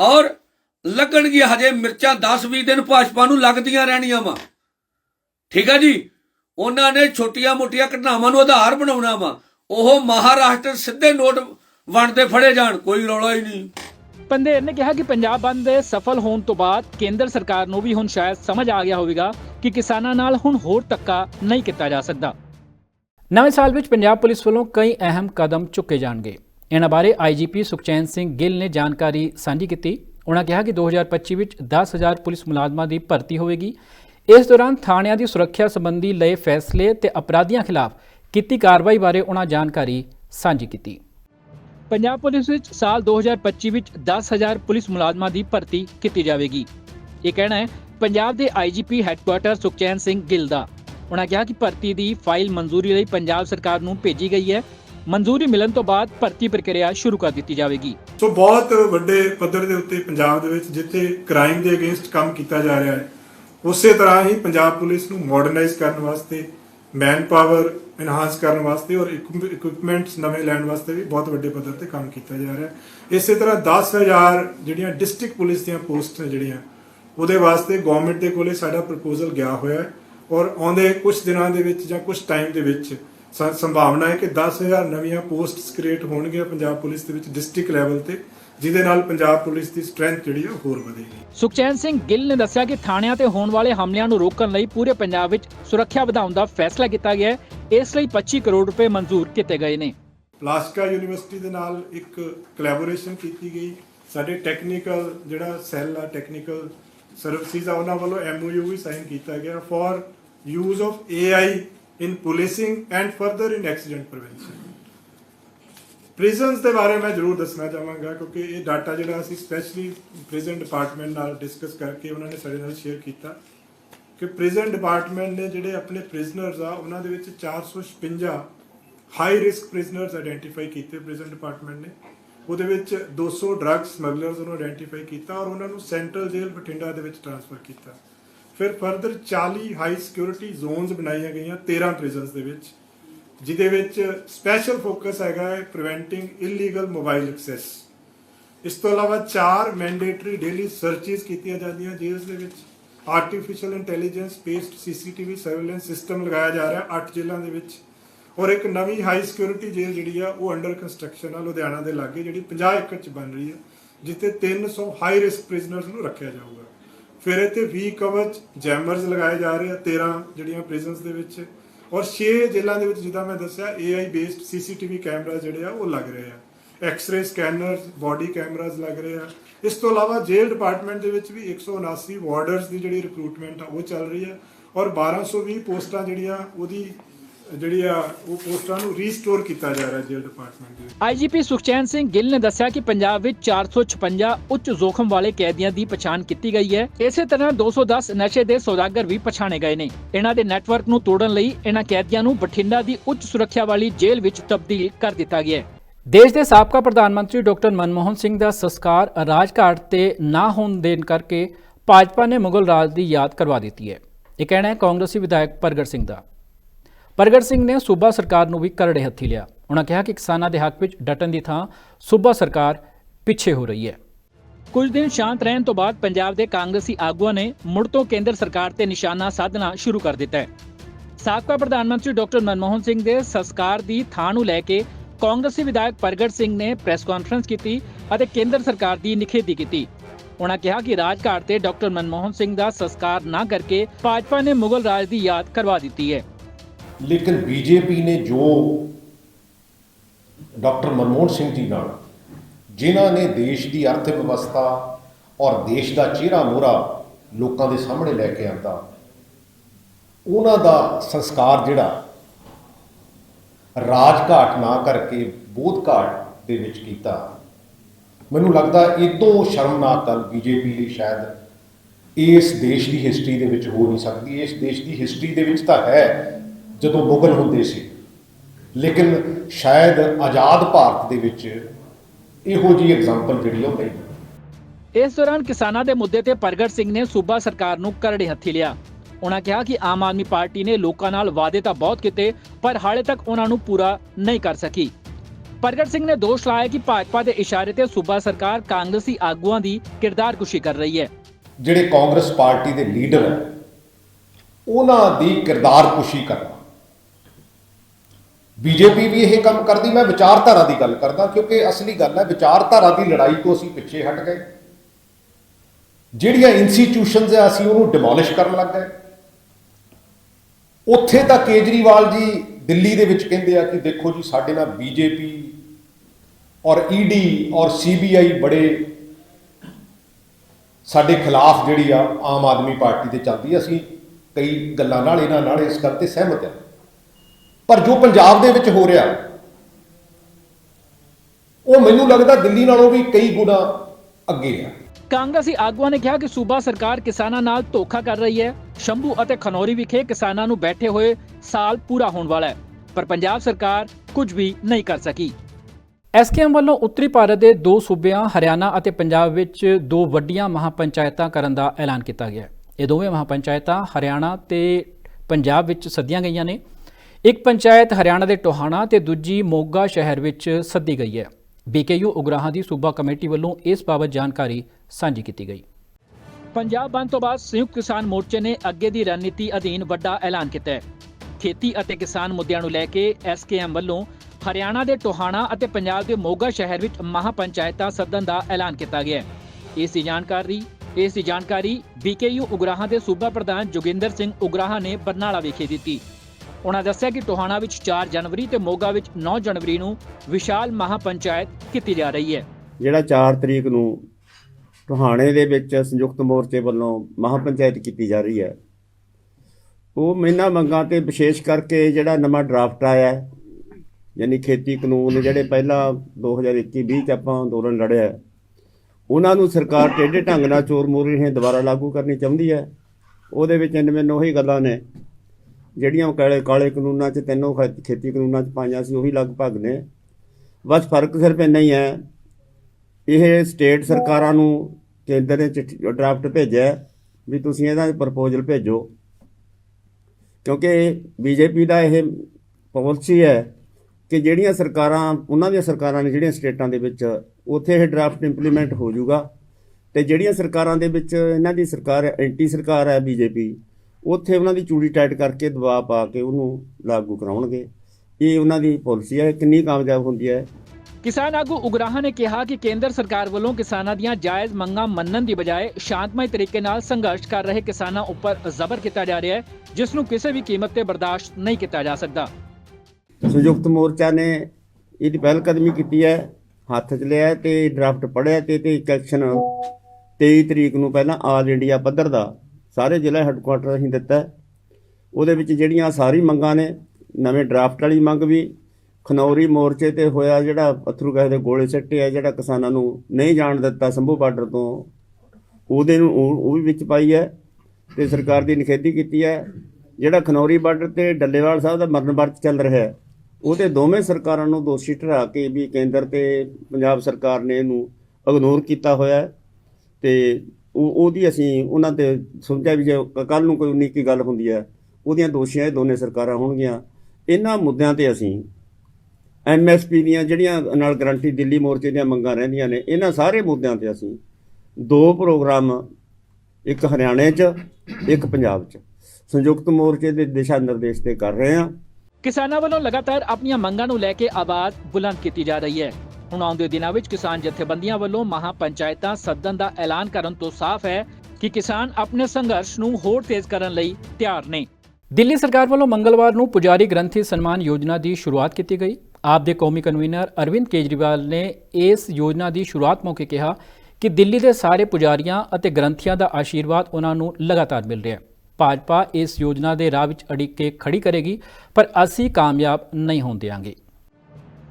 ਔਰ ਲੱਗਣਗੇ ਹਜੇ ਮਿਰਚਾਂ 10-20 ਦਿਨ ਭਾਜਪਾ ਨੂੰ ਲੱਗਦੀਆਂ ਰਹਿਣੀਆਂ ਵਾ। ਠੀਕ ਆ ਜੀ? ਉਹਨਾਂ ਨੇ ਛੋਟੀਆਂ-ਮੋਟੀਆਂ ਘਟਨਾਵਾਂ ਨੂੰ ਆਧਾਰ ਬਣਾਉਣਾ ਵਾ। ਉਹ ਮਹਾਰਾਸ਼ਟਰ ਸਿੱਧੇ ਨੋਟ ਵੰਡਦੇ ਫੜੇ ਜਾਣ, ਕੋਈ ਰੌਲਾ ਹੀ ਨਹੀਂ। ਪੰਦੇਰ ਨੇ ਕਿਹਾ ਕਿ ਪੰਜਾਬ ਬੰਦ ਦੇ ਸਫਲ ਹੋਣ ਤੋਂ ਬਾਅਦ ਕੇਂਦਰ ਸਰਕਾਰ ਨੂੰ ਵੀ ਹੁਣ ਸ਼ਾਇਦ ਸਮਝ ਆ ਗਿਆ ਹੋਵੇਗਾ ਕਿ ਕਿਸਾਨਾਂ ਨਾਲ ਹੁਣ ਹੋਰ ਧੱਕਾ ਨਹੀਂ ਕੀਤਾ ਜਾ ਸਕਦਾ। ਨਵੇਂ ਸਾਲ ਵਿੱਚ ਪੰਜਾਬ ਪੁਲਿਸ ਵੱਲੋਂ ਕਈ ਅਹਿਮ ਕਦਮ ਚੁੱਕੇ ਜਾਣਗੇ। ਇਹਨਾਂ ਬਾਰੇ ਆਈਜੀਪੀ ਸੁਖਚੈਨ ਸਿੰਘ ਗਿੱਲ ਨੇ ਜਾਣਕਾਰੀ ਸਾਂਝੀ ਕੀਤੀ। ਉਹਨਾਂ ਕਿਹਾ ਕਿ 2025 ਵਿੱਚ 10000 ਪੁਲਿਸ ਮੁਲਾਜ਼ਮਾਂ ਦੀ ਭਰਤੀ ਹੋਵੇਗੀ। ਇਸ ਦੌਰਾਨ ਥਾਣਿਆਂ ਦੀ ਸੁਰੱਖਿਆ ਸੰਬੰਧੀ ਲਏ ਫੈਸਲੇ ਤੇ ਅਪਰਾਧੀਆਂ ਖਿਲਾਫ ਕੀਤੀ ਕਾਰਵਾਈ ਬਾਰੇ ਉਹਨਾਂ ਜਾਣਕਾਰੀ ਸਾਂਝੀ ਕੀਤੀ। ਪੰਜਾਬ ਪੁਲਿਸ ਵਿੱਚ ਸਾਲ 2025 ਵਿੱਚ 10000 ਪੁਲਿਸ ਮੁਲਾਜ਼ਮਾਂ ਦੀ ਭਰਤੀ ਕੀਤੀ ਜਾਵੇਗੀ। ਇਹ ਕਹਿਣਾ ਹੈ, ਪੰਜਾਬ ਦੇ ਆਈਜੀਪੀ ਹੈੱਡਕੁਆਟਰ ਸੁਖਚੈਨ ਸਿੰਘ ਗਿੱਲ ਦਾ। ਉਹਨਾਂ ਕਿਹਾ ਕਿ ਭਰਤੀ ਦੀ ਫਾਈਲ ਮਨਜ਼ੂਰੀ ਲਈ ਪੰਜਾਬ ਸਰਕਾਰ ਨੂੰ ਭੇਜੀ ਗਈ ਹੈ। ਮਨਜ਼ੂਰੀ ਮਿਲਣ ਤੋਂ ਬਾਅਦ ਭਰਤੀ ਪ੍ਰਕਿਰਿਆ ਸ਼ੁਰੂ ਕਰ ਦਿੱਤੀ ਜਾਵੇਗੀ। ਸੋ ਬਹੁਤ ਵੱਡੇ ਪੱਧਰ ਦੇ ਉੱਤੇ ਪੰਜਾਬ ਦੇ ਵਿੱਚ ਜਿੱਥੇ ਕ੍ਰਾਈਮ ਦੇ ਅਗੇਂਸਟ ਕੰਮ ਕੀਤਾ ਜਾ ਰਿਹਾ ਹੈ, ਉਸੇ ਤਰ੍ਹਾਂ ਹੀ ਪੰਜਾਬ ਪੁਲਿਸ ਨੂੰ ਮਾਡਰਨਾਈਜ਼ ਕਰਨ ਵਾਸਤੇ ਮੈਨ ਪਾਵਰ ਇਨਹਾਂਸ ਕਰਨ ਵਾਸਤੇ ਔਰ ਇਕਵਿਪਮੈਂਟਸ ਨਵੇਂ ਲੈਣ ਵਾਸਤੇ ਵੀ ਬਹੁਤ ਵੱਡੇ ਪੱਧਰ ਤੇ ਕੰਮ ਕੀਤਾ ਜਾ ਰਿਹਾ ਹੈ। ਇਸੇ ਤਰ੍ਹਾਂ 10000 ਜਿਹੜੀਆਂ ਡਿਸਟ੍ਰਿਕਟ ਪੁਲਿਸ ਦੀਆਂ ਪੋਸਟਾਂ ਜਿਹੜੀਆਂ, ਉਹਦੇ ਵਾਸਤੇ ਗਵਰਨਮੈਂਟ ਦੇ ਕੋਲੇ ਸਾਡਾ ਪ੍ਰਪੋਜ਼ਲ ਗਿਆ ਹੋਇਆ ਹੈ ਔਰ ਆਉਂਦੇ ਕੁਝ ਦਿਨਾਂ ਦੇ ਵਿੱਚ ਜਾਂ ਕੁਝ ਟਾਈਮ ਦੇ ਵਿੱਚ ਸੰਭਾਵਨਾ ਹੈ ਕਿ 10000 ਨਵੀਆਂ ਪੋਸਟਸ ਕ੍ਰੀਏਟ ਹੋਣਗੀਆਂ ਪੰਜਾਬ ਪੁਲਿਸ ਦੇ ਵਿੱਚ ਡਿਸਟ੍ਰਿਕਟ ਲੈਵਲ ਤੇ ਜਿਹਦੇ ਨਾਲ ਪੰਜਾਬ ਪੁਲਿਸ ਦੀ ਸਟਰੈਂਥ ਜਿਹੜੀ ਹੈ ਹੋਰ ਵਧੇਗੀ। ਸੁਖਚੈਨ ਸਿੰਘ ਗਿੱਲ ਨੇ ਦੱਸਿਆ ਕਿ ਥਾਣਿਆਂ ਤੇ ਹੋਣ ਵਾਲੇ ਹਮਲਿਆਂ ਨੂੰ ਰੋਕਣ ਲਈ ਪੂਰੇ ਪੰਜਾਬ ਵਿੱਚ ਸੁਰੱਖਿਆ ਵਧਾਉਣ ਦਾ ਫੈਸਲਾ ਕੀਤਾ ਗਿਆ ਹੈ। ਇਸ ਲਈ 25 ਕਰੋੜ ਰੁਪਏ ਮਨਜ਼ੂਰ ਕੀਤੇ ਗਏ ਨੇ। ਪਲਾਸਕਾ ਯੂਨੀਵਰਸਿਟੀ ਦੇ ਨਾਲ ਇੱਕ ਕੋਲੈਬੋਰੇਸ਼ਨ ਕੀਤੀ ਗਈ। ਸਾਡੇ ਟੈਕਨੀਕਲ ਜਿਹੜਾ ਸੈੱਲ ਆ ਟੈਕਨੀਕਲ ਸਰਵਿਸਿਜ਼ ਆ ਉਹਨਾਂ ਵੱਲੋਂ ਐਮਓਯੂ ਵੀ ਸਾਈਨ ਕੀਤਾ ਗਿਆ for use of AI in policing and further in accident prevention prisons ਦੇ ਬਾਰੇ ਮੈਂ ਜ਼ਰੂਰ ਦੱਸਣਾ ਚਾਹਾਂਗਾ ਕਿਉਂਕਿ ਇਹ ਡਾਟਾ ਜਿਹੜਾ ਅਸੀਂ ਸਪੈਸ਼ਲੀ ਪ੍ਰਿਜ਼ਨ ਡਿਪਾਰਟਮੈਂਟ ਨਾਲ ਡਿਸਕਸ ਕਰਕੇ ਉਹਨਾਂ ਨੇ ਸਾਡੇ ਨਾਲ ਸ਼ੇਅਰ ਕੀਤਾ ਕਿ ਪ੍ਰਿਜ਼ਨ ਡਿਪਾਰਟਮੈਂਟ ਨੇ ਜਿਹੜੇ ਆਪਣੇ ਪ੍ਰਿਜ਼ਨਰਸ ਆ, ਉਹਨਾਂ ਦੇ ਵਿੱਚ 456 ਹਾਈ ਰਿਸਕ ਪ੍ਰਿਜ਼ਨਰਸ ਆਇਡੈਂਟੀਫਾਈ ਕੀਤੇ ਪ੍ਰਿਜ਼ਨ ਡਿਪਾਰਟਮੈਂਟ ਨੇ। ਉਹਦੇ ਵਿੱਚ 200 ਡਰੱਗ ਸਮਗਲਰਸ ਨੂੰ ਆਇਡੈਂਟੀਫਾਈ ਕੀਤਾ ਔਰ ਉਹਨਾਂ ਨੂੰ ਸੈਂਟਰਲ ਜੇਲ੍ਹ ਬਠਿੰਡਾ ਦੇ ਵਿੱਚ ਟ੍ਰਾਂਸਫਰ ਕੀਤਾ। ਫਿਰ ਫਰਦਰ 40 ਹਾਈ ਸਿਕਿਉਰਿਟੀ ਜ਼ੋਨਸ ਬਣਾਈਆਂ ਗਈਆਂ 13 ਪ੍ਰਿਜ਼ਨਸ ਦੇ ਵਿੱਚ, ਜਿਹਦੇ ਵਿੱਚ ਸਪੈਸ਼ਲ ਫੋਕਸ ਹੈਗਾ ਹੈ ਪ੍ਰੀਵੈਂਟਿੰਗ ਇਲੀਗਲ ਮੋਬਾਈਲ ਐਕਸੈਸ ਇਸ ਤੋਂ ਇਲਾਵਾ ਚਾਰ ਮੈਂਡੇਟਰੀ ਡੇਲੀ ਸਰਚਸ ਕੀਤੀਆਂ ਜਾਂਦੀਆਂ ਜੇਲ੍ਹ ਦੇ ਵਿੱਚ। Artificial intelligence based CCTV surveillance system ਲਗਾਇਆ ਜਾ ਰਿਹਾ 8 ਜੇਲ੍ਹਾਂ ਦੇ ਵਿੱਚ। ਔਰ ਇੱਕ ਨਵੀਂ ਹਾਈ ਸਿਕਿਉਰਿਟੀ ਜੇਲ੍ਹ ਜਿਹੜੀ ਆ, ਉਹ ਅੰਡਰ ਕੰਸਟਰਕਸ਼ਨ ਆ, ਲੁਧਿਆਣਾ ਦੇ ਲਾਗੇ, ਜਿਹੜੀ 50 ਏਕੜ ਚ ਬਣ ਰਹੀ ਹੈ ਜਿੱਥੇ 300 ਹਾਈ ਰਿਸਕ ਪ੍ਰਿਜ਼ਨਰਸ ਨੂੰ ਰੱਖਿਆ ਜਾਊਗਾ। ਫਿਰ ਇੱਥੇ ਵੀ ਕਵਚ ਜੈਮਰਸ ਲਗਾਏ ਜਾ ਰਹੇ ਆ 13 ਜਿਹੜੀਆਂ ਪ੍ਰਿਜ਼ਨਸ ਦੇ ਵਿੱਚ। ਔਰ 6 ਜੇਲ੍ਹਾਂ ਦੇ ਵਿੱਚ ਜਿੱਦਾਂ ਮੈਂ ਦੱਸਿਆ AI ਬੇਸਡ ਸੀਸੀਟੀਵੀ ਕੈਮਰਾ ਜਿਹੜੇ ਆ, ਉਹ ਲੱਗ ਰਹੇ ਆ। ਐਕਸ-ਰੇ ਸਕੈਨਰਸ ਬਾਡੀ ਕੈਮਰਾਸ ਲੱਗ ਰਹੇ ਆ। ਇਸ ਤੋਂ ਇਲਾਵਾ ਜੇਲ੍ਹ ਡਿਪਾਰਟਮੈਂਟ ਦੇ ਵਿੱਚ ਵੀ 179 ਵਾਰਡਰਸ ਦੀ ਜਿਹੜੀ ਰਿਕਰੂਟਮੈਂਟ ਆ, ਉਹ ਚੱਲ ਰਹੀ ਆ। ਔਰ 1220 ਪੋਸਟਾਂ ਜਿਹੜੀਆਂ, ਉਹਦੀ ਜਿਹੜੀ ਆ ਉਹ ਪੋਸਟਾਂ ਨੂੰ ਰੀਸਟੋਰ ਕੀਤਾ ਜਾ ਰਿਹਾ ਜੇਲ੍ਹ ਡਿਪਾਰਟਮੈਂਟ ਦੇ ਵਿੱਚ। ਆਈਜੀਪੀ ਸੁਖਚੈਨ ਸਿੰਘ ਗਿੱਲ ਨੇ ਦੱਸਿਆ ਕਿ ਪੰਜਾਬ ਵਿੱਚ 456 ਉੱਚ ਜ਼ੋਖਮ ਵਾਲੇ ਕੈਦੀਆਂ ਦੀ ਪਛਾਣ ਕੀਤੀ ਗਈ ਹੈ। ਇਸੇ ਤਰ੍ਹਾਂ 210 ਨਸ਼ੇ ਦੇ ਸੌਦਾਗਰ ਵੀ ਪਛਾਣੇ ਗਏ ਨੇ। ਇਹਨਾਂ ਦੇ ਨੈਟਵਰਕ ਨੂੰ ਤੋੜਨ ਲਈ ਇਹਨਾਂ ਕੈਦੀਆਂ ਨੂੰ ਬਠਿੰਡਾ ਦੀ ਉੱਚ ਸੁਰੱਖਿਆ ਵਾਲੀ ਜੇਲ੍ਹ ਵਿੱਚ ਤਬਦੀਲ ਕਰ ਦਿੱਤਾ ਗਿਆ ਹੈ। ਦੇਸ਼ ਦੇ ਸਾਬਕਾ ਪ੍ਰਧਾਨ ਮੰਤਰੀ ਡਾਕਟਰ ਮਨਮੋਹਨ ਸਿੰਘ ਦਾ ਸੰਸਕਾਰ ਰਾਜਘਾਟ ਤੇ ਨਾ ਹੋਣ ਦੇਣ ਕਰਕੇ ਭਾਜਪਾ ਨੇ ਮੁਗਲ ਰਾਜ ਦੀ ਯਾਦ ਕਰਵਾ ਦਿੱਤੀ ਹੈ। ਇਹ ਕਹਿਣਾ ਹੈ ਕਾਂਗਰਸੀ ਵਿਧਾਇਕ ਪ੍ਰਗਟ ਸਿੰਘ ਦਾ। ਪ੍ਰਗਟ ਸਿੰਘ ਨੇ ਸੂਬਾ ਸਰਕਾਰ ਨੂੰ ਵੀ ਕਰੜੇ ਹੱਥੀ ਲਿਆ। ਉਹਨਾਂ ਕਿਹਾ ਕਿ ਕਿਸਾਨਾਂ ਦੇ ਹੱਕ ਵਿੱਚ ਡਟਣ ਦੀ ਥਾਂ ਸੂਬਾ ਸਰਕਾਰ ਪਿੱਛੇ ਹੋ ਰਹੀ ਹੈ। ਕੁਝ ਦਿਨ ਸ਼ਾਂਤ ਰਹਿਣ ਤੋਂ ਬਾਅਦ ਪੰਜਾਬ ਦੇ ਕਾਂਗਰਸੀ ਆਗੂਆਂ ਨੇ ਮੁੜ ਤੋਂ ਕੇਂਦਰ ਸਰਕਾਰ ਤੇ ਨਿਸ਼ਾਨਾ ਸਾਧਣਾ ਸ਼ੁਰੂ ਕਰ ਦਿੱਤਾ ਹੈ। ਸਾਬਕਾ ਪ੍ਰਧਾਨ ਮੰਤਰੀ ਡਾਕਟਰ ਮਨਮੋਹਨ ਸਿੰਘ ਦੇ ਸੰਸਕਾਰ ਦੀ ਥਾਂ ਨੂੰ ਲੈ ਕੇ ਕਾਂਗਰਸੀ ਵਿਧਾਇਕ ਪ੍ਰਗਟ ਸਿੰਘ ਨੇ ਪ੍ਰੈਸ ਕਾਨਫਰੰਸ ਕੀਤੀ ਅਤੇ ਕੇਂਦਰ ਸਰਕਾਰ ਦੀ ਨਿਖੇਧੀ ਕੀਤੀ। ਉਹਨਾਂ ਕਿਹਾ ਕਿ ਰਾਜਘਾਟ ਤੇ ਡਾਕਟਰ ਮਨਮੋਹਨ ਸਿੰਘ ਦਾ ਸੰਸਕਾਰ ਨਾ ਕਰਕੇ ਭਾਜਪਾ ਨੇ ਮੁਗਲ ਰਾਜ ਦੀ ਯਾਦ ਕਰਵਾ ਦਿੱਤੀ ਹੈ। ਲੇਕਿਨ ਬੀਜੇਪੀ ਨੇ ਜੋ ਡਾਕਟਰ ਮਨਮੋਹਨ ਸਿੰਘ ਜੀ ਨਾਲ, ਜਿਨ੍ਹਾਂ ਨੇ ਦੇਸ਼ ਦੀ ਅਰਥ ਵਿਵਸਥਾ ਔਰ ਦੇਸ਼ ਦਾ ਚਿਹਰਾ ਮੋਹਰਾ ਲੋਕਾਂ ਦੇ ਸਾਹਮਣੇ ਲੈ ਕੇ ਆਂਦਾ, ਉਹਨਾਂ ਦਾ ਸੰਸਕਾਰ ਜਿਹੜਾ ਰਾਜ ਘਾਟ ਨਾ ਕਰਕੇ ਬੋਧ ਘਾਟ ਦੇ ਵਿੱਚ ਕੀਤਾ। ਮੈਨੂੰ ਲੱਗਦਾ ਇਦੋਂ ਸ਼ਰਮਨਾਕ ਗੱਲ ਬੀਜੇਪੀ ਲਈ ਸ਼ਾਇਦ ਇਸ ਦੇਸ਼ ਦੀ ਹਿਸਟਰੀ ਦੇ ਵਿੱਚ ਹੋ ਨਹੀਂ ਸਕਦੀ। ਇਸ ਦੇਸ਼ ਦੀ ਹਿਸਟਰੀ ਦੇ ਵਿੱਚ ਤਾਂ ਹੈ ਜਦੋਂ ਮੁਗਲ ਹੁੰਦੇ ਸੀ। ਲੇਕਿਨ ਸ਼ਾਇਦ ਆਜ਼ਾਦ ਭਾਰਤ ਦੇ ਵਿੱਚ ਇਹੋ ਜੀ ਐਗਜ਼ਾਮਪਲ ਜਿਹੜੀ ਉਹ ਨਹੀਂ। ਇਸ ਦੌਰਾਨ ਕਿਸਾਨਾਂ ਦੇ ਮੁੱਦੇ ਤੇ ਪ੍ਰਗਟ ਸਿੰਘ ਨੇ ਸੂਬਾ ਸਰਕਾਰ ਨੂੰ ਕਰੜੇ ਹੱਥੀ ਲਿਆ। ਉਹਨਾਂ ਕਿਹਾ ਕਿ ਆਮ ਆਦਮੀ ਪਾਰਟੀ ਨੇ ਲੋਕਾਂ ਨਾਲ ਵਾਅਦੇ ਤਾਂ ਬਹੁਤ ਕੀਤੇ ਪਰ ਹਾਲੇ ਤੱਕ ਉਹਨਾਂ ਨੂੰ ਪੂਰਾ ਨਹੀਂ ਕਰ ਸਕੀ। ਪ੍ਰਗਟ ਸਿੰਘ ਨੇ ਦੋਸ਼ ਲਾਇਆ ਕਿ ਭਾਜਪਾ ਦੇ ਇਸ਼ਾਰੇ ਤੇ ਸੂਬਾ ਸਰਕਾਰ ਕਾਂਗਰਸੀ ਆਗੂਆਂ ਦੀ ਕਿਰਦਾਰਕੁਸ਼ੀ ਕਰ ਰਹੀ ਹੈ। ਜਿਹੜੇ ਕਾਂਗਰਸ ਪਾਰਟੀ ਦੇ ਲੀਡਰ ਹੈ ਉਹਨਾਂ ਦੀ ਕਿਰਦਾਰਕੁਸ਼ੀ ਕਰਨਾ। ਬੀਜੇਪੀ ਵੀ ਇਹ ਕੰਮ ਕਰਦੀ, ਮੈਂ ਵਿਚਾਰਧਾਰਾ ਦੀ ਗੱਲ ਕਰਦਾ, ਕਿਉਂਕਿ ਅਸਲੀ ਗੱਲ ਹੈ, ਵਿਚਾਰਧਾਰਾ ਦੀ ਲੜਾਈ ਤੋਂ ਅਸੀਂ ਪਿੱਛੇ ਹਟ ਗਏ। ਜਿਹੜੀਆਂ ਇੰਸਟੀਟਿਊਸ਼ਨਸ ਆ ਅਸੀਂ ਉਹਨੂੰ ਡਿਮੋਲਿਸ਼ ਕਰਨ ਲੱਗ ਗਏ। ਉੱਥੇ ਤਾਂ ਕੇਜਰੀਵਾਲ ਜੀ ਦਿੱਲੀ ਦੇ ਵਿੱਚ ਕਹਿੰਦੇ ਆ ਕਿ ਦੇਖੋ ਜੀ, ਸਾਡੇ ਨਾਲ ਬੀਜੇਪੀ ਔਰ ਈਡੀ ਔਰ ਸੀਬੀਆਈ ਬੜੇ ਸਾਡੇ ਖਿਲਾਫ ਜਿਹੜੀ ਆ ਆਮ ਆਦਮੀ ਪਾਰਟੀ ਤੇ ਚੱਲਦੀ ਅਸੀਂ ਕਈ ਗੱਲਾਂ ਨਾਲ, ਇਹਨਾਂ ਨਾਲ ਇਸ ਗੱਲ ਤੇ ਸਹਿਮਤ ਹਾਂ ਪਰ ਜੋ ਪੰਜਾਬ ਦੇ ਵਿੱਚ ਹੋ ਰਿਹਾ, ਉਹ ਮੈਨੂੰ ਲੱਗਦਾ ਦਿੱਲੀ ਨਾਲੋਂ ਵੀ ਕਈ ਗੁਣਾ ਅੱਗੇ ਆ ਕਾਂਗਰਸੀ ਆਗੂਆਂ ਨੇ ਕਿਹਾ ਕਿ ਸੂਬਾ ਸਰਕਾਰ ਕਿਸਾਨਾਂ ਨਾਲ ਧੋਖਾ ਕਰ ਰਹੀ ਹੈ। ਸ਼ੰਭੂ ਅਤੇ ਖਨੌਰੀ ਵਿਖੇ ਕਿਸਾਨਾਂ ਨੂੰ ਬੈਠੇ ਹੋਏ ਸਾਲ ਪੂਰਾ ਹੋਣ ਵਾਲਾ ਹੈ, ਪਰ ਪੰਜਾਬ ਸਰਕਾਰ ਕੁਝ ਵੀ ਨਹੀਂ ਕਰ ਸਕੀ। ਐਸਕੇਐਮ ਵੱਲੋਂ ਉੱਤਰੀ ਭਾਰਤ ਦੇ ਦੋ ਸੂਬਿਆਂ, ਹਰਿਆਣਾ ਅਤੇ ਪੰਜਾਬ ਵਿੱਚ ਦੋ ਵੱਡੀਆਂ ਮਹਾਪੰਚਾਇਤਾਂ ਕਰਨ ਦਾ ਐਲਾਨ ਕੀਤਾ ਗਿਆ ਹੈ। ਇਹ ਦੋਵੇਂ ਮਹਾਪੰਚਾਇਤਾਂ ਹਰਿਆਣਾ ਤੇ ਪੰਜਾਬ ਵਿੱਚ ਸੱਦੀਆਂ ਗਈਆਂ ਨੇ। ਇੱਕ ਪੰਚਾਇਤ ਹਰਿਆਣਾ ਦੇ ਟੋਹਾਣਾ ਤੇ ਦੂਜੀ ਮੋਗਾ ਸ਼ਹਿਰ ਵਿੱਚ ਸੱਦੀ ਗਈ ਹੈ। ਬੀਕੇਯੂ ਉਗਰਾਹਾਂ ਦੀ ਸੂਬਾ ਕਮੇਟੀ ਵੱਲੋਂ ਇਸ ਬਾਬਤ ਜਾਣਕਾਰੀ ਸਾਂਝੀ ਕੀਤੀ ਗਈ। ਪੰਜਾਬ ਬੰਦ ਤੋਂ ਬਾਅਦ ਸੰਯੁਕਤ ਕਿਸਾਨ ਮੋਰਚੇ ਨੇ ਅੱਗੇ ਦੀ ਰਣਨੀਤੀ ਅਧੀਨ ਵੱਡਾ ਐਲਾਨ ਕੀਤਾ ਹੈ। ਖੇਤੀ ਅਤੇ ਕਿਸਾਨ ਮੁੱਦਿਆਂ ਨੂੰ ਲੈ ਕੇ ਐਸਕੇਐਮ ਵੱਲੋਂ ਹਰਿਆਣਾ ਦੇ ਟੋਹਾਣਾ ਅਤੇ ਪੰਜਾਬ ਦੇ ਮੋਗਾ ਸ਼ਹਿਰ ਵਿੱਚ ਮਹਾਪੰਚਾਇਤਾਂ ਸੱਦਣ ਦਾ ਐਲਾਨ ਕੀਤਾ ਗਿਆ ਹੈ। ਇਸ ਦੀ ਜਾਣਕਾਰੀ, ਇਸ ਦੀ ਜਾਣਕਾਰੀ ਬੀਕੇਯੂ ਉਗਰਾਹਾਂ ਦੇ ਸੂਬਾ ਪ੍ਰਧਾਨ ਜੋਗਿੰਦਰ ਸਿੰਘ ਉਗਰਾਹਾਂ ਨੇ ਬਰਨਾਲਾ ਵਿਖੇ ਦਿੱਤੀ। ਉਹਨਾਂ ਦੱਸਿਆ ਕਿ ਟੋਹਾਣਾ ਵਿੱਚ 4 ਜਨਵਰੀ ਤੇ ਮੋਗਾ ਵਿੱਚ 9 ਜਨਵਰੀ ਨੂੰ ਵਿਸ਼ਾਲ ਮਹਾਪੰਚਾਇਤ ਕੀਤੀ ਜਾ ਰਹੀ ਹੈ। ਜਿਹੜਾ 4 ਤਰੀਕ ਨੂੰ ਟੋਹਾਣੇ ਦੇ ਵਿੱਚ ਸੰਯੁਕਤ ਮੋਰਚੇ ਵੱਲੋਂ ਮਹਾਪੰਚਾਇਤ ਕੀਤੀ ਜਾ ਰਹੀ ਹੈ, ਉਹ ਮੈਨਾਂ ਮੰਗਾਂ ਤੇ ਵਿਸ਼ੇਸ਼ ਕਰਕੇ ਜਿਹੜਾ ਨਵਾਂ ਡਰਾਫਟ ਆਇਆ ਯਾਨੀ ਖੇਤੀ ਕਾਨੂੰਨ ਜਿਹੜੇ ਪਹਿਲਾਂ 2021-20 ਚ ਆਪਾਂ ਅੰਦੋਲਨ ਲੜਿਆ ਉਹਨਾਂ ਨੂੰ ਸਰਕਾਰ ਟੇਢੇ ਢੰਗ ਨਾਲ ਚੋਰ ਮੋਰੀ ਨੇ ਦੁਬਾਰਾ ਲਾਗੂ ਕਰਨੀ ਚਾਹੁੰਦੀ ਹੈ, ਉਹਦੇ ਵਿੱਚ ਇਨਵੇਂ ਉਹੀ ਗੱਲਾਂ ਨੇ ਜਿਹੜੀਆਂ ਕਾਲੇ ਕਾਲੇ ਕਾਨੂੰਨਾਂ 'ਚ ਤਿੰਨੋਂ ਖੇ- ਖੇਤੀ ਕਾਨੂੰਨਾਂ 'ਚ ਪਾਈਆਂ ਸੀ, ਉਹੀ ਲਗਭਗ ਨੇ। ਬਸ ਫ਼ਰਕ ਸਿਰਫ ਇੰਨਾ ਹੀ ਹੈ, ਇਹ ਸਟੇਟ ਸਰਕਾਰਾਂ ਨੂੰ ਕੇਂਦਰ ਨੇ ਚਿੱਠੀ ਡਰਾਫਟ ਭੇਜਿਆ ਵੀ ਤੁਸੀਂ ਇਹਦਾ ਪ੍ਰਪੋਜ਼ਲ ਭੇਜੋ। ਕਿਉਂਕਿ ਬੀਜੇਪੀ ਦਾ ਇਹ ਪਾਲਿਸੀ ਹੈ ਕਿ ਜਿਹੜੀਆਂ ਸਰਕਾਰਾਂ, ਉਹਨਾਂ ਦੀਆਂ ਸਰਕਾਰਾਂ ਨੇ ਜਿਹੜੀਆਂ ਸਟੇਟਾਂ ਦੇ ਵਿੱਚ, ਉੱਥੇ ਇਹ ਡਰਾਫਟ ਇੰਪਲੀਮੈਂਟ ਹੋ ਜਾਊਗਾ। ਤੇ ਜਿਹੜੀਆਂ ਸਰਕਾਰਾਂ ਦੇ ਵਿੱਚ, ਇਹਨਾਂ ਦੀ ਸਰਕਾਰ ਐਂਟੀ ਸਰਕਾਰ ਹੈ ਬੀਜੇਪੀ ਉੱਥੇ ਉਹਨਾਂ ਦੀ ਚੂੜੀ ਟਾਈਟ ਕਰਕੇ ਦਬਾਅ ਪਾ ਕੇ ਉਹਨੂੰ ਲਾਗੂ ਕਰਾਉਣਗੇ। ਇਹ ਉਹਨਾਂ ਦੀ ਪਾਲਿਸੀ ਹੈ ਕਿੰਨੀ ਕਾਮਯਾਬ ਹੁੰਦੀ ਹੈ। ਕਿਸਾਨ ਆਗੂ ਉਗਰਾਹਾਂ ਨੇ ਕਿਹਾ ਕਿ ਕੇਂਦਰ ਸਰਕਾਰ ਵੱਲੋਂ ਕਿਸਾਨਾਂ ਦੀਆਂ ਜਾਇਜ਼ ਮੰਗਾਂ ਮੰਨਣ ਦੀ ਬਜਾਏ ਸ਼ਾਂਤਮਈ ਤਰੀਕੇ ਨਾਲ ਸੰਘਰਸ਼ ਕਰ ਰਹੇ ਕਿਸਾਨਾਂ ਉੱਪਰ ਜ਼ਬਰ ਕੀਤਾ ਜਾ ਰਿਹਾ ਹੈ ਜਿਸ ਨੂੰ ਕਿਸੇ ਵੀ ਕੀਮਤ ਤੇ ਬਰਦਾਸ਼ਤ ਨਹੀਂ ਕੀਤਾ ਜਾ ਸਕਦਾ। ਸੰਯੁਕਤ ਮੋਰਚਾ ਨੇ ਇਹਦੀ ਪਹਿਲ ਕਦਮੀ ਕੀਤੀ ਹੈ ਹੱਥ 'ਚ ਲਿਆ ਤੇ ਡਰਾਫਟ ਪੜਿਆ ਤੇ ਤੇ ਇੱਕ ਐਕਸ਼ਨ 23 ਤਰੀਕ ਨੂੰ ਪਹਿਲਾਂ ਆਲ ਇੰਡੀਆ ਪੱਧਰ ਦਾ ਸਾਰੇ ਜ਼ਿਲ੍ਹਾ ਹੈੱਡਕੁਆਟਰ ਅਸੀਂ ਦਿੱਤਾ ਉਹਦੇ ਵਿੱਚ ਜਿਹੜੀਆਂ ਸਾਰੀ ਮੰਗਾਂ ਨੇ, ਨਵੇਂ ਡਰਾਫਟ ਵਾਲੀ ਮੰਗ ਵੀ, ਖਨੌਰੀ ਮੋਰਚੇ ਤੇ ਹੋਇਆ ਜਿਹੜਾ ਅਥਰੂ ਗੈਸ ਦੇ ਗੋਲੇ ਸੱਟੇ ਆ, ਜਿਹੜਾ ਕਿਸਾਨਾਂ ਨੂੰ ਨਹੀਂ ਜਾਣ ਦਿੱਤਾ ਸੰਭੂ ਬਾਰਡਰ ਤੋਂ, ਉਹਦੇ ਨੂੰ ਉਹ ਉਹ ਵੀ ਵਿੱਚ ਪਾਈ ਹੈ ਤੇ ਸਰਕਾਰ ਦੀ ਨਿਖੇਧੀ ਕੀਤੀ ਹੈ। ਜਿਹੜਾ ਖਨੌਰੀ ਬਾਰਡਰ ਤੇ ਡੱਲੇਵਾਲ ਸਾਹਿਬ ਦਾ ਮਰਨ ਵਰਤ ਚੱਲ ਰਿਹਾ ਹੈ, ਉਹਦੇ ਦੋਵੇਂ ਸਰਕਾਰਾਂ ਨੂੰ ਦੋਸ਼ੀ ਠਹਿਰਾ ਕੇ ਵੀ ਕੇਂਦਰ ਤੇ ਪੰਜਾਬ ਸਰਕਾਰ ਨੇ ਇਹਨੂੰ ਇਗਨੋਰ ਕੀਤਾ ਹੋਇਆ ਹੈ ਤੇ ਉਹਦੀ ਅਸੀਂ ਉਹਨਾਂ ਤੇ ਸਮਝਿਆ ਵੀ ਜੇ ਕੱਲ ਨੂੰ ਕੋਈ ਉਨੀ ਕੀ ਗੱਲ ਹੁੰਦੀ ਹੈ, ਉਹਦੀਆਂ ਦੋਸ਼ੀਆਂ ਇਹ ਦੋਨੇ ਸਰਕਾਰਾਂ ਹੋਣਗੀਆਂ। ਇਹਨਾਂ ਮੁੱਦਿਆਂ ਤੇ ਅਸੀਂ ਐਮਐਸਪੀ ਦੀਆਂ ਜਿਹੜੀਆਂ ਨਾਲ ਗਰੰਟੀ ਦਿੱਲੀ ਮੋਰਚੇ ਦੀਆਂ ਮੰਗਾਂ ਰਹਿੰਦੀਆਂ ਨੇ, ਇਹਨਾਂ ਸਾਰੇ ਮੁੱਦਿਆਂ ਤੇ ਅਸੀਂ ਦੋ ਪ੍ਰੋਗਰਾਮ, ਇੱਕ ਹਰਿਆਣੇ 'ਚ, ਇੱਕ ਪੰਜਾਬ 'ਚ। ਸੰਯੁਕਤ ਮੋਰਚੇ ਦੇ ਦਿਸ਼ਾ ਨਿਰਦੇਸ਼ ਤੇ ਕਰ ਰਹੇ ਹਾਂ। ਕਿਸਾਨਾਂ ਵੱਲੋਂ ਲਗਾਤਾਰ ਆਪਣੀਆਂ ਮੰਗਾਂ ਨੂੰ ਲੈ ਕੇ ਆਵਾਜ਼ ਬੁਲੰਦ ਕੀਤੀ ਜਾ ਰਹੀ ਹੈ। ਹੁਣ ਆਉਂਦੇ ਦਿਨਾਂ ਵਿੱਚ ਕਿਸਾਨ ਜਥੇਬੰਦੀਆਂ ਵੱਲੋਂ ਮਹਾਪੰਚਾਇਤਾਂ ਸੱਦਣ ਦਾ ਐਲਾਨ ਕਰਨ ਤੋਂ ਸਾਫ਼ ਹੈ ਕਿ ਕਿਸਾਨ ਆਪਣੇ ਸੰਘਰਸ਼ ਨੂੰ ਹੋਰ ਤੇਜ਼ ਕਰਨ ਲਈ ਤਿਆਰ ਨੇ। ਦਿੱਲੀ ਸਰਕਾਰ ਵੱਲੋਂ ਮੰਗਲਵਾਰ ਨੂੰ ਪੁਜਾਰੀ ਗ੍ਰੰਥੀ ਸਨਮਾਨ ਯੋਜਨਾ ਦੀ ਸ਼ੁਰੂਆਤ ਕੀਤੀ ਗਈ। ਆਪ ਦੇ ਕੌਮੀ ਕਨਵੀਨਰ ਅਰਵਿੰਦ ਕੇਜਰੀਵਾਲ ਨੇ ਇਸ ਯੋਜਨਾ ਦੀ ਸ਼ੁਰੂਆਤ ਮੌਕੇ ਕਿਹਾ ਕਿ ਦਿੱਲੀ ਦੇ ਸਾਰੇ ਪੁਜਾਰੀਆਂ ਅਤੇ ਗ੍ਰੰਥੀਆਂ ਦਾ ਆਸ਼ੀਰਵਾਦ ਉਹਨਾਂ ਨੂੰ ਲਗਾਤਾਰ ਮਿਲ ਰਿਹਾ ਹੈ। ਭਾਜਪਾ ਇਸ ਯੋਜਨਾ ਦੇ ਰਾਹ ਵਿੱਚ ਅੜਿੱਕ ਕੇ ਖੜੀ ਕਰੇਗੀ, ਪਰ ਅਸੀਂ ਕਾਮਯਾਬ ਨਹੀਂ ਹੋਣ ਦਿਆਂਗੇ।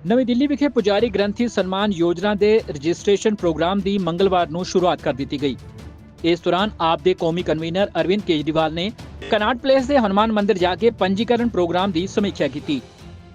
ਨਵੀਂ ਦਿੱਲੀ ਵਿਖੇ ਪੁਜਾਰੀ ਗ੍ਰੰਥੀ ਸਨਮਾਨ ਯੋਜਨਾ ਦੇ ਰਜਿਸਟ੍ਰੇਸ਼ਨ ਪ੍ਰੋਗਰਾਮ ਦੀ ਮੰਗਲਵਾਰ ਨੂੰ ਸ਼ੁਰੂਆਤ ਕਰ ਦਿੱਤੀ ਗਈ। ਇਸ ਦੌਰਾਨ ਆਪ ਦੇ ਕੌਮੀ ਕਨਵੀਨਰ ਅਰਵਿੰਦ ਕੇਜਰੀਵਾਲ ਨੇ ਕਨਾਟ ਪਲੇਸ ਦੇ ਹਨੂਮਾਨ ਮੰਦਿਰ ਜਾ ਕੇ ਪੰਜੀਕਰਨ ਪ੍ਰੋਗਰਾਮ ਦੀ ਸਮੀਖਿਆ ਕੀਤੀ।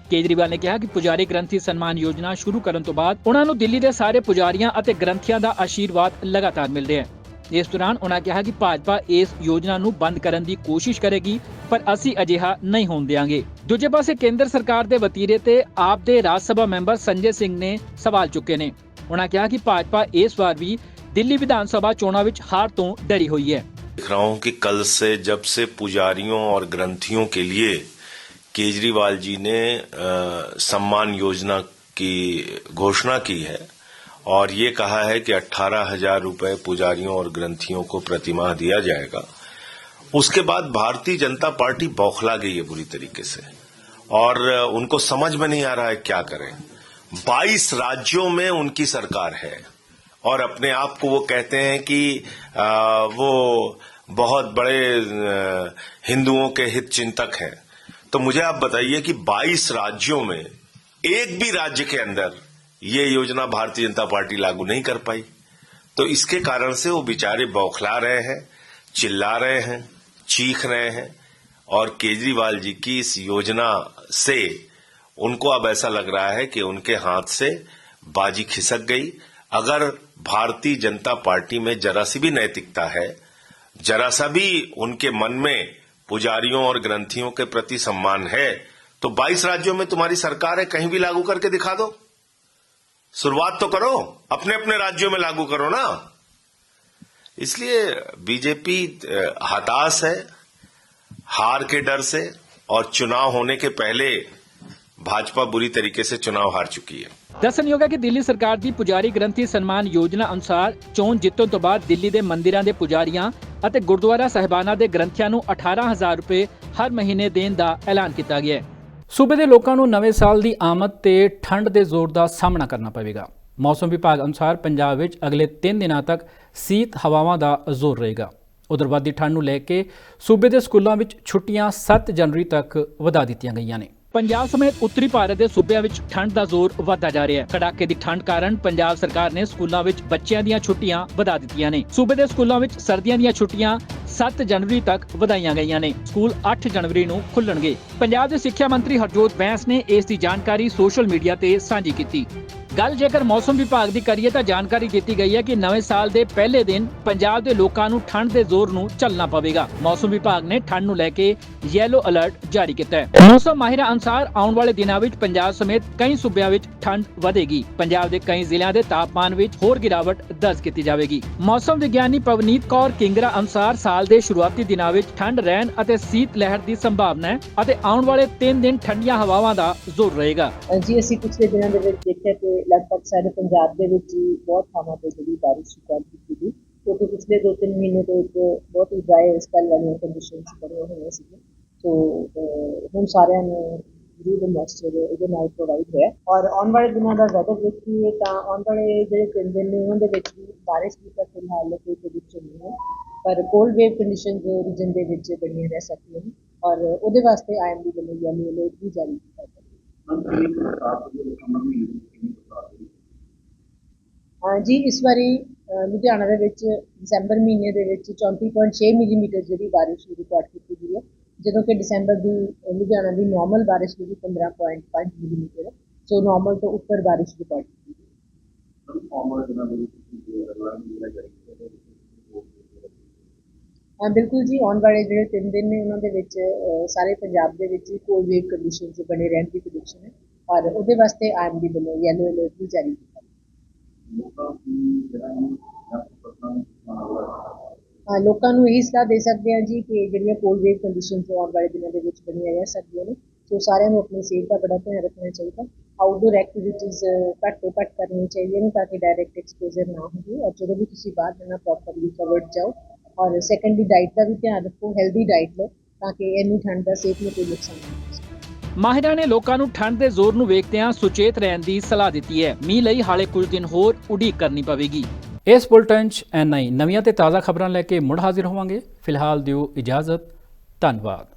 ਕੇਜਰੀਵਾਲ ਨੇ ਕਿਹਾ ਕਿ ਪੁਜਾਰੀ ਗ੍ਰੰਥੀ ਸਨਮਾਨ ਯੋਜਨਾ ਸ਼ੁਰੂ ਕਰਨ ਤੋਂ ਬਾਅਦ ਉਹਨਾਂ ਨੂੰ ਦਿੱਲੀ ਦੇ ਸਾਰੇ ਪੁਜਾਰੀਆਂ ਅਤੇ ਗ੍ਰੰਥੀਆਂ ਦਾ ਆਸ਼ੀਰਵਾਦ ਲਗਾਤਾਰ ਮਿਲ ਰਿਹਾ ਹੈ। ਇਸ ਦੌਰਾਨ ਉਹਨਾਂ ਕਿਹਾ ਕਿ ਭਾਜਪਾ ਇਸ ਯੋਜਨਾ ਨੂੰ ਬੰਦ ਕਰਨ ਦੀ ਕੋਸ਼ਿਸ਼ ਕਰੇਗੀ ਪਰ ਅਸੀਂ ਅਜਿਹਾ ਨਹੀਂ ਹੋਣ ਦੇਵਾਂਗੇ ਦੂਜੇ ਪਾਸੇ ਕੇਂਦਰ ਸਰਕਾਰ ਦੇ ਵਤੀਰੇ ਤੇ ਆਪ ਦੇ ਰਾਜ ਸਭਾ ਮੈਂਬਰ ਸੰਜੇ ਸਿੰਘ ਨੇ ਸਵਾਲ ਚੁੱਕੇ ਨੇ ਉਹਨਾਂ ਕਿਹਾ ਕਿ ਭਾਜਪਾ ਇਸ ਵਾਰ ਵੀ ਦਿੱਲੀ ਵਿਧਾਨ ਸਭਾ ਚੋਣਾਂ ਵਿੱਚ ਹਾਰ ਤੋਂ ਡਰੀ ਹੋਈ ਹੈ देख रहा हूं कि कल से जब से पुजारियों और ग्रंथियों के लिए केजरीवाल जी ने अ, सम्मान योजना की घोषणा की है और ये कहा है कि अट्ठारह हज़ार रुपये पुजारियों और ग्रंथियों को प्रतिमाह दिया जाएगा। उसके बाद भारतीय जनता पार्टी बौखला गई है बुरी तरीके से। और उनको समझ में नहीं आ रहा है क्या करें। 22 राज्यों में उनकी सरकार है। और अपने आप को वो कहते हैं कि आ, वो बहुत बड़े हिंदुओं के हित चिंतक हैं। तो मुझे आप बताइए कि 22 राज्यों में एक भी राज्य के अंदर ये योजना भारतीय जनता पार्टी लागू नहीं कर पाई। तो इसके कारण से वो बेचारे बौखला रहे हैं, चिल्ला रहे हैं, चीख रहे हैं और केजरीवाल जी की इस योजना से उनको अब ऐसा लग रहा है कि उनके हाथ से बाजी खिसक गई। अगर भारतीय जनता पार्टी में जरा सी भी नैतिकता है, जरा सा भी उनके मन में पुजारियों और ग्रंथियों के प्रति सम्मान है तो 22 राज्यों में तुम्हारी सरकार है, कहीं भी लागू करके दिखा दो। शुरुआत तो करो अपने अपने राज्यों में लागू करो ना इसलिए बीजेपी अ, हताश है हार के डर से और चुनाव होने के पहले भाजपा बुरी तरीके से चुनाव हार चुकी है ਦੱਸਣਯੋਗ ਹੈ ਕਿ ਦਿੱਲੀ ਸਰਕਾਰ ਦੀ ਪੁਜਾਰੀ ਗ੍ਰੰਥੀ ਸਨਮਾਨ ਯੋਜਨਾ ਅਨੁਸਾਰ ਚੋਣ ਜਿੱਤਣ ਤੋਂ ਬਾਅਦ ਦਿੱਲੀ ਦੇ ਮੰਦਿਰਾਂ ਦੇ ਪੁਜਾਰੀਆਂ ਅਤੇ ਗੁਰਦੁਆਰਾ ਸਾਹਿਬਾਨਾਂ ਦੇ ਗ੍ਰੰਥੀਆਂ ਨੂੰ 18000 ਰੁਪਏ ਹਰ ਮਹੀਨੇ ਦੇਣ ਦਾ ਐਲਾਨ ਕੀਤਾ ਗਿਆ ਹੈ ਸੂਬੇ ਦੇ ਲੋਕਾਂ ਨੂੰ ਨਵੇਂ ਸਾਲ ਦੀ ਆਮਦ ਤੇ ਠੰਡ ਦੇ ਜ਼ੋਰ ਦਾ ਸਾਹਮਣਾ ਕਰਨਾ ਪਵੇਗਾ। ਮੌਸਮ ਵਿਭਾਗ ਅਨੁਸਾਰ ਪੰਜਾਬ ਵਿੱਚ ਅਗਲੇ 3 ਦਿਨਾਂ ਤੱਕ ਸੀਤ ਹਵਾਵਾਂ ਦਾ ਜ਼ੋਰ ਰਹੇਗਾ। ਉਧਰ ਵੱਧਦੀ ਠੰਡ ਨੂੰ ਲੈ ਕੇ ਸੂਬੇ ਦੇ ਸਕੂਲਾਂ ਵਿੱਚ ਛੁੱਟੀਆਂ 7 ਜਨਵਰੀ ਤੱਕ ਵਧਾ ਦਿੱਤੀਆਂ ਗਈਆਂ ਨੇ। ਪੰਜਾਬ ਸਮੇਤ ਉੱਤਰੀ ਭਾਰਤ ਦੇ ਸੂਬਿਆਂ ਵਿੱਚ ਠੰਡ ਦਾ ਜ਼ੋਰ ਵਧਦਾ ਜਾ ਰਿਹਾ ਹੈ। ਕੜਾਕੇ ਦੀ ਠੰਡ ਕਾਰਨ ਪੰਜਾਬ ਸਰਕਾਰ ਨੇ ਸਕੂਲਾਂ ਵਿੱਚ ਬੱਚਿਆਂ ਦੀਆਂ ਛੁੱਟੀਆਂ ਵਧਾ ਦਿੱਤੀਆਂ ਨੇ। ਸੂਬੇ ਦੇ ਸਕੂਲਾਂ ਵਿੱਚ ਸਰਦੀਆਂ ਦੀਆਂ ਛੁੱਟੀਆਂ 7 ਜਨਵਰੀ ਤੱਕ ਵਧਾਈਆਂ ਗਈਆਂ ਨੇ। ਸਕੂਲ 8 ਜਨਵਰੀ ਨੂੰ ਖੁੱਲਣਗੇ। ਪੰਜਾਬ ਦੇ ਸਿੱਖਿਆ ਮੰਤਰੀ ਹਰਜੋਤ ਬੈਂਸ ਨੇ ਇਸ ਦੀ ਜਾਣਕਾਰੀ ਸੋਸ਼ਲ ਮੀਡੀਆ ਤੇ ਸਾਂਝੀ ਕੀਤੀ। ਗੱਲ ਜੇਕਰ ਮੌਸਮ ਵਿਭਾਗ ਦੀ ਕਰੀਏ ਤਾਂ ਜਾਣਕਾਰੀ ਦਿੱਤੀ ਗਈ ਹੈ ਕਿ ਨਵੇਂ ਸਾਲ ਦੇ ਪਹਿਲੇ ਦਿਨ ਪੰਜਾਬ ਦੇ ਲੋਕਾਂ ਨੂੰ ਠੰਡ ਦੇ ਜ਼ੋਰ ਨੂੰ ਝੱਲਣਾ ਪਵੇਗਾ। ਮੌਸਮ ਵਿਭਾਗ ਨੇ ਠੰਡ ਨੂੰ ਲੈ ਕੇ ਯੈਲੋ ਅਲਰਟ ਜਾਰੀ ਕੀਤਾ ਹੈ। ਮੌਸਮ ਮਾਹਿਰਾਂ ਅਨੁਸਾਰ ਆਉਣ ਵਾਲੇ ਦਿਨਾਂ ਵਿੱਚ ਪੰਜਾਬ ਸਮੇਤ ਕਈ ਸੂਬਿਆਂ ਵਿੱਚ ਠੰਡ ਵਧੇਗੀ। ਪੰਜਾਬ ਦੇ ਕਈ ਜ਼ਿਲ੍ਹਿਆਂ ਦੇ ਤਾਪਮਾਨ ਵਿੱਚ ਹੋਰ ਗਿਰਾਵਟ ਦਰਜ ਕੀਤੀ ਜਾਵੇਗੀ। ਮੌਸਮ ਵਿਗਿਆਨੀ ਪਵਨੀਤ ਕੌਰ ਕਿੰਗਰਾ ਅਨੁਸਾਰ ਸਾਲ ਦੇ ਸ਼ੁਰੂਆਤੀ ਦਿਨਾਂ ਵਿੱਚ ਠੰਡ ਰਹਿਣ ਅਤੇ ਸੀਤ ਲਹਿਰ ਦੀ ਸੰਭਾਵਨਾ ਹੈ ਅਤੇ ਆਉਣ ਵਾਲੇ 3 ਦਿਨ ਠੰਡੀਆਂ ਹਵਾਵਾਂ ਦਾ ਜ਼ੋਰ ਰਹੇਗਾ। ਜੀ ਅਸੀਂ ਪਿਛਲੇ ਦਿਨਾਂ ਦੇ ਵਿੱਚ ਦੇਖਿਆ ਕਿ ਲਗਭਗ ਸਾਰੇ ਪੰਜਾਬ ਦੇ ਵਿੱਚ ਹੀ ਬਹੁਤ ਥਾਵਾਂ ਤੇ ਜਿਹੜੀ ਬਾਰਿਸ਼ ਰਿਕਾਰਡ ਕੀਤੀ ਕਿਉਂਕਿ ਪਿਛਲੇ 2-3 ਮਹੀਨੇ ਤੋਂ ਇੱਕ ਬਹੁਤ ਹੀ ਡਰਾਈ ਸਪੈਲ ਵਾਲੀਆਂ ਕੰਡੀਸ਼ਨਸ ਬਣੀਆਂ ਹੋਈਆਂ ਸੀ ਸੋ ਹੁਣ ਸਾਰਿਆਂ ਨੂੰ ਜ਼ਰੂਰ ਮੋਇਸਚਰ ਇਹਦੇ ਨਾਲ ਪ੍ਰੋਵਾਈਡ ਹੋਇਆ। ਔਰ ਆਉਣ ਵਾਲੇ ਦਿਨਾਂ ਦਾ ਵੈਦਰ ਦੇਖੀਏ ਤਾਂ ਆਉਣ ਵਾਲੇ ਜਿਹੜੇ ਤਿੰਨ ਦਿਨ ਨੇ ਉਹਨਾਂ ਦੇ ਵਿੱਚ ਵੀ ਬਾਰਿਸ਼ ਦੀ ਤਾਂ ਫਿਲਹਾਲ ਕੋਈ ਪ੍ਰੈਡਿਕਸ਼ਨ ਨਹੀਂ ਹੈ। ਪਰ ਕੋਲਡ ਵੇਵ ਕੰਡੀਸ਼ਨ ਜੋ ਰੀਜਨ ਦੇ ਵਿੱਚ ਬਣੀਆਂ ਰਹਿ ਸਕਦੀਆਂ ਨੇ। ਔਰ ਉਹਦੇ ਵਾਸਤੇ ਆਈਐਮਡੀ ਵੱਲੋਂ ਯੈਲੋ ਅਲਰਟ ਵੀ ਜਾਰੀ ਕੀਤਾ ਗਿਆ। ਹਾਂਜੀ ਇਸ ਵਾਰੀ ਲੁਧਿਆਣਾ ਦੇ ਵਿੱਚ ਦਸੰਬਰ ਮਹੀਨੇ ਦੇ ਵਿੱਚ 34.6 ਮਿਲੀਮੀਟਰ ਜਿਹੜੀ ਬਾਰਿਸ਼ ਰਿਕਾਰਡ ਕੀਤੀ ਗਈ ਹੈ। ਜਦੋਂ ਕਿ ਦਸੰਬਰ ਦੀ ਲੁਧਿਆਣਾ ਦੀ ਨਾਰਮਲ ਬਾਰਿਸ਼ ਜਿਹੜੀ 15.5 ਮਿਲੀਮੀਟਰ ਹੈ ਸੋ ਨਾਰਮਲ ਤੋਂ ਉੱਪਰ ਬਾਰਿਸ਼ ਰਿਕਾਰਡ ਕੀਤੀ ਹਾਂ। ਬਿਲਕੁਲ ਜੀ ਆਉਣ ਵਾਲੇ ਜਿਹੜੇ ਤਿੰਨ ਦਿਨ ਨੇ ਉਹਨਾਂ ਦੇ ਵਿੱਚ ਸਾਰੇ ਪੰਜਾਬ ਦੇ ਵਿੱਚ ਕੋਲਡ ਵੇਵ ਕੰਡੀਸ਼ਨਸ ਬਣੇ ਰਹਿਣ ਦੀ ਪ੍ਰੈਡਿਕਸ਼ਨ ਹੈ ਔਰ ਉਹਦੇ ਵਾਸਤੇ ਆਈਐਮਡੀ ਵੱਲੋਂ ਯੈਲੋ ਅਲਰਟ ਵੀ ਜਾਰੀ ਕੀਤਾ ਹਾਂ? ਲੋਕਾਂ ਨੂੰ ਇਹੀ ਸਲਾਹ ਦੇ ਸਕਦੇ ਹਾਂ ਜੀ ਕਿ ਜਿਹੜੀਆਂ ਕੋਲਡ ਵੇਵ ਕੰਡੀਸ਼ਨਸ ਆਉਣ ਵਾਲੇ ਦਿਨਾਂ ਦੇ ਵਿੱਚ ਬਣੀਆਂ ਰਹਿ ਸਕਦੀਆਂ ਨੇ ਸੋ ਸਾਰਿਆਂ ਨੂੰ ਆਪਣੀ ਸਿਹਤ ਦਾ ਬੜਾ ਧਿਆਨ ਰੱਖਣਾ ਚਾਹੀਦਾ। ਆਊਟਡੋਰ ਐਕਟੀਵਿਟੀਜ਼ ਘੱਟ ਤੋਂ ਘੱਟ ਕਰਨੀਆਂ ਚਾਹੀਦੀਆਂ ਨੇ ਤਾਂ ਕਿ ਡਾਇਰੈਕਟ ਐਕਸਪੋਜ਼ਰ ਨਾ ਹੋਵੇ ਔਰ ਜਦੋਂ ਵੀ ਤੁਸੀਂ ਬਾਹਰ ਜਾਣਾ ਪ੍ਰੋਪਰਲੀ ਕਵਰਡ ਜਾਓ। ਔਰ ਸੈਕੰਡਲੀ ਡਾਈਟ ਦਾ ਵੀ ਧਿਆਨ ਰੱਖੋ ਹੈਲਦੀ ਡਾਈਟ ਲਓ ਤਾਂ ਕਿ ਇੰਨੀ ਠੰਡ ਦਾ ਸਿਹਤ ਨੂੰ ਕੋਈ ਨੁਕਸਾਨ ਨਾ ਹੋਵੇ ਮਾਹਿਰਾਂ ਨੇ ਲੋਕਾਂ ਨੂੰ ਠੰਡ ਦੇ ਜ਼ੋਰ ਨੂੰ ਵੇਖਦਿਆਂ ਸੁਚੇਤ ਰਹਿਣ ਦੀ ਸਲਾਹ ਦਿੱਤੀ ਹੈ। ਮੀਂਹ ਲਈ ਹਾਲੇ ਕੁਝ ਦਿਨ ਹੋਰ ਉਡੀਕ ਕਰਨੀ ਪਵੇਗੀ। ਇਸ ਬੁਲਟਨ ਚ ਐਨਆਈ ਨਵੀਆਂ ਤੇ ਤਾਜ਼ਾ ਖਬਰਾਂ ਲੈ ਕੇ ਮੁੜ ਹਾਜ਼ਰ ਹੋਵਾਂਗੇ। ਫਿਲਹਾਲ ਦਿਓ ਇਜਾਜ਼ਤ। ਧੰਨਵਾਦ।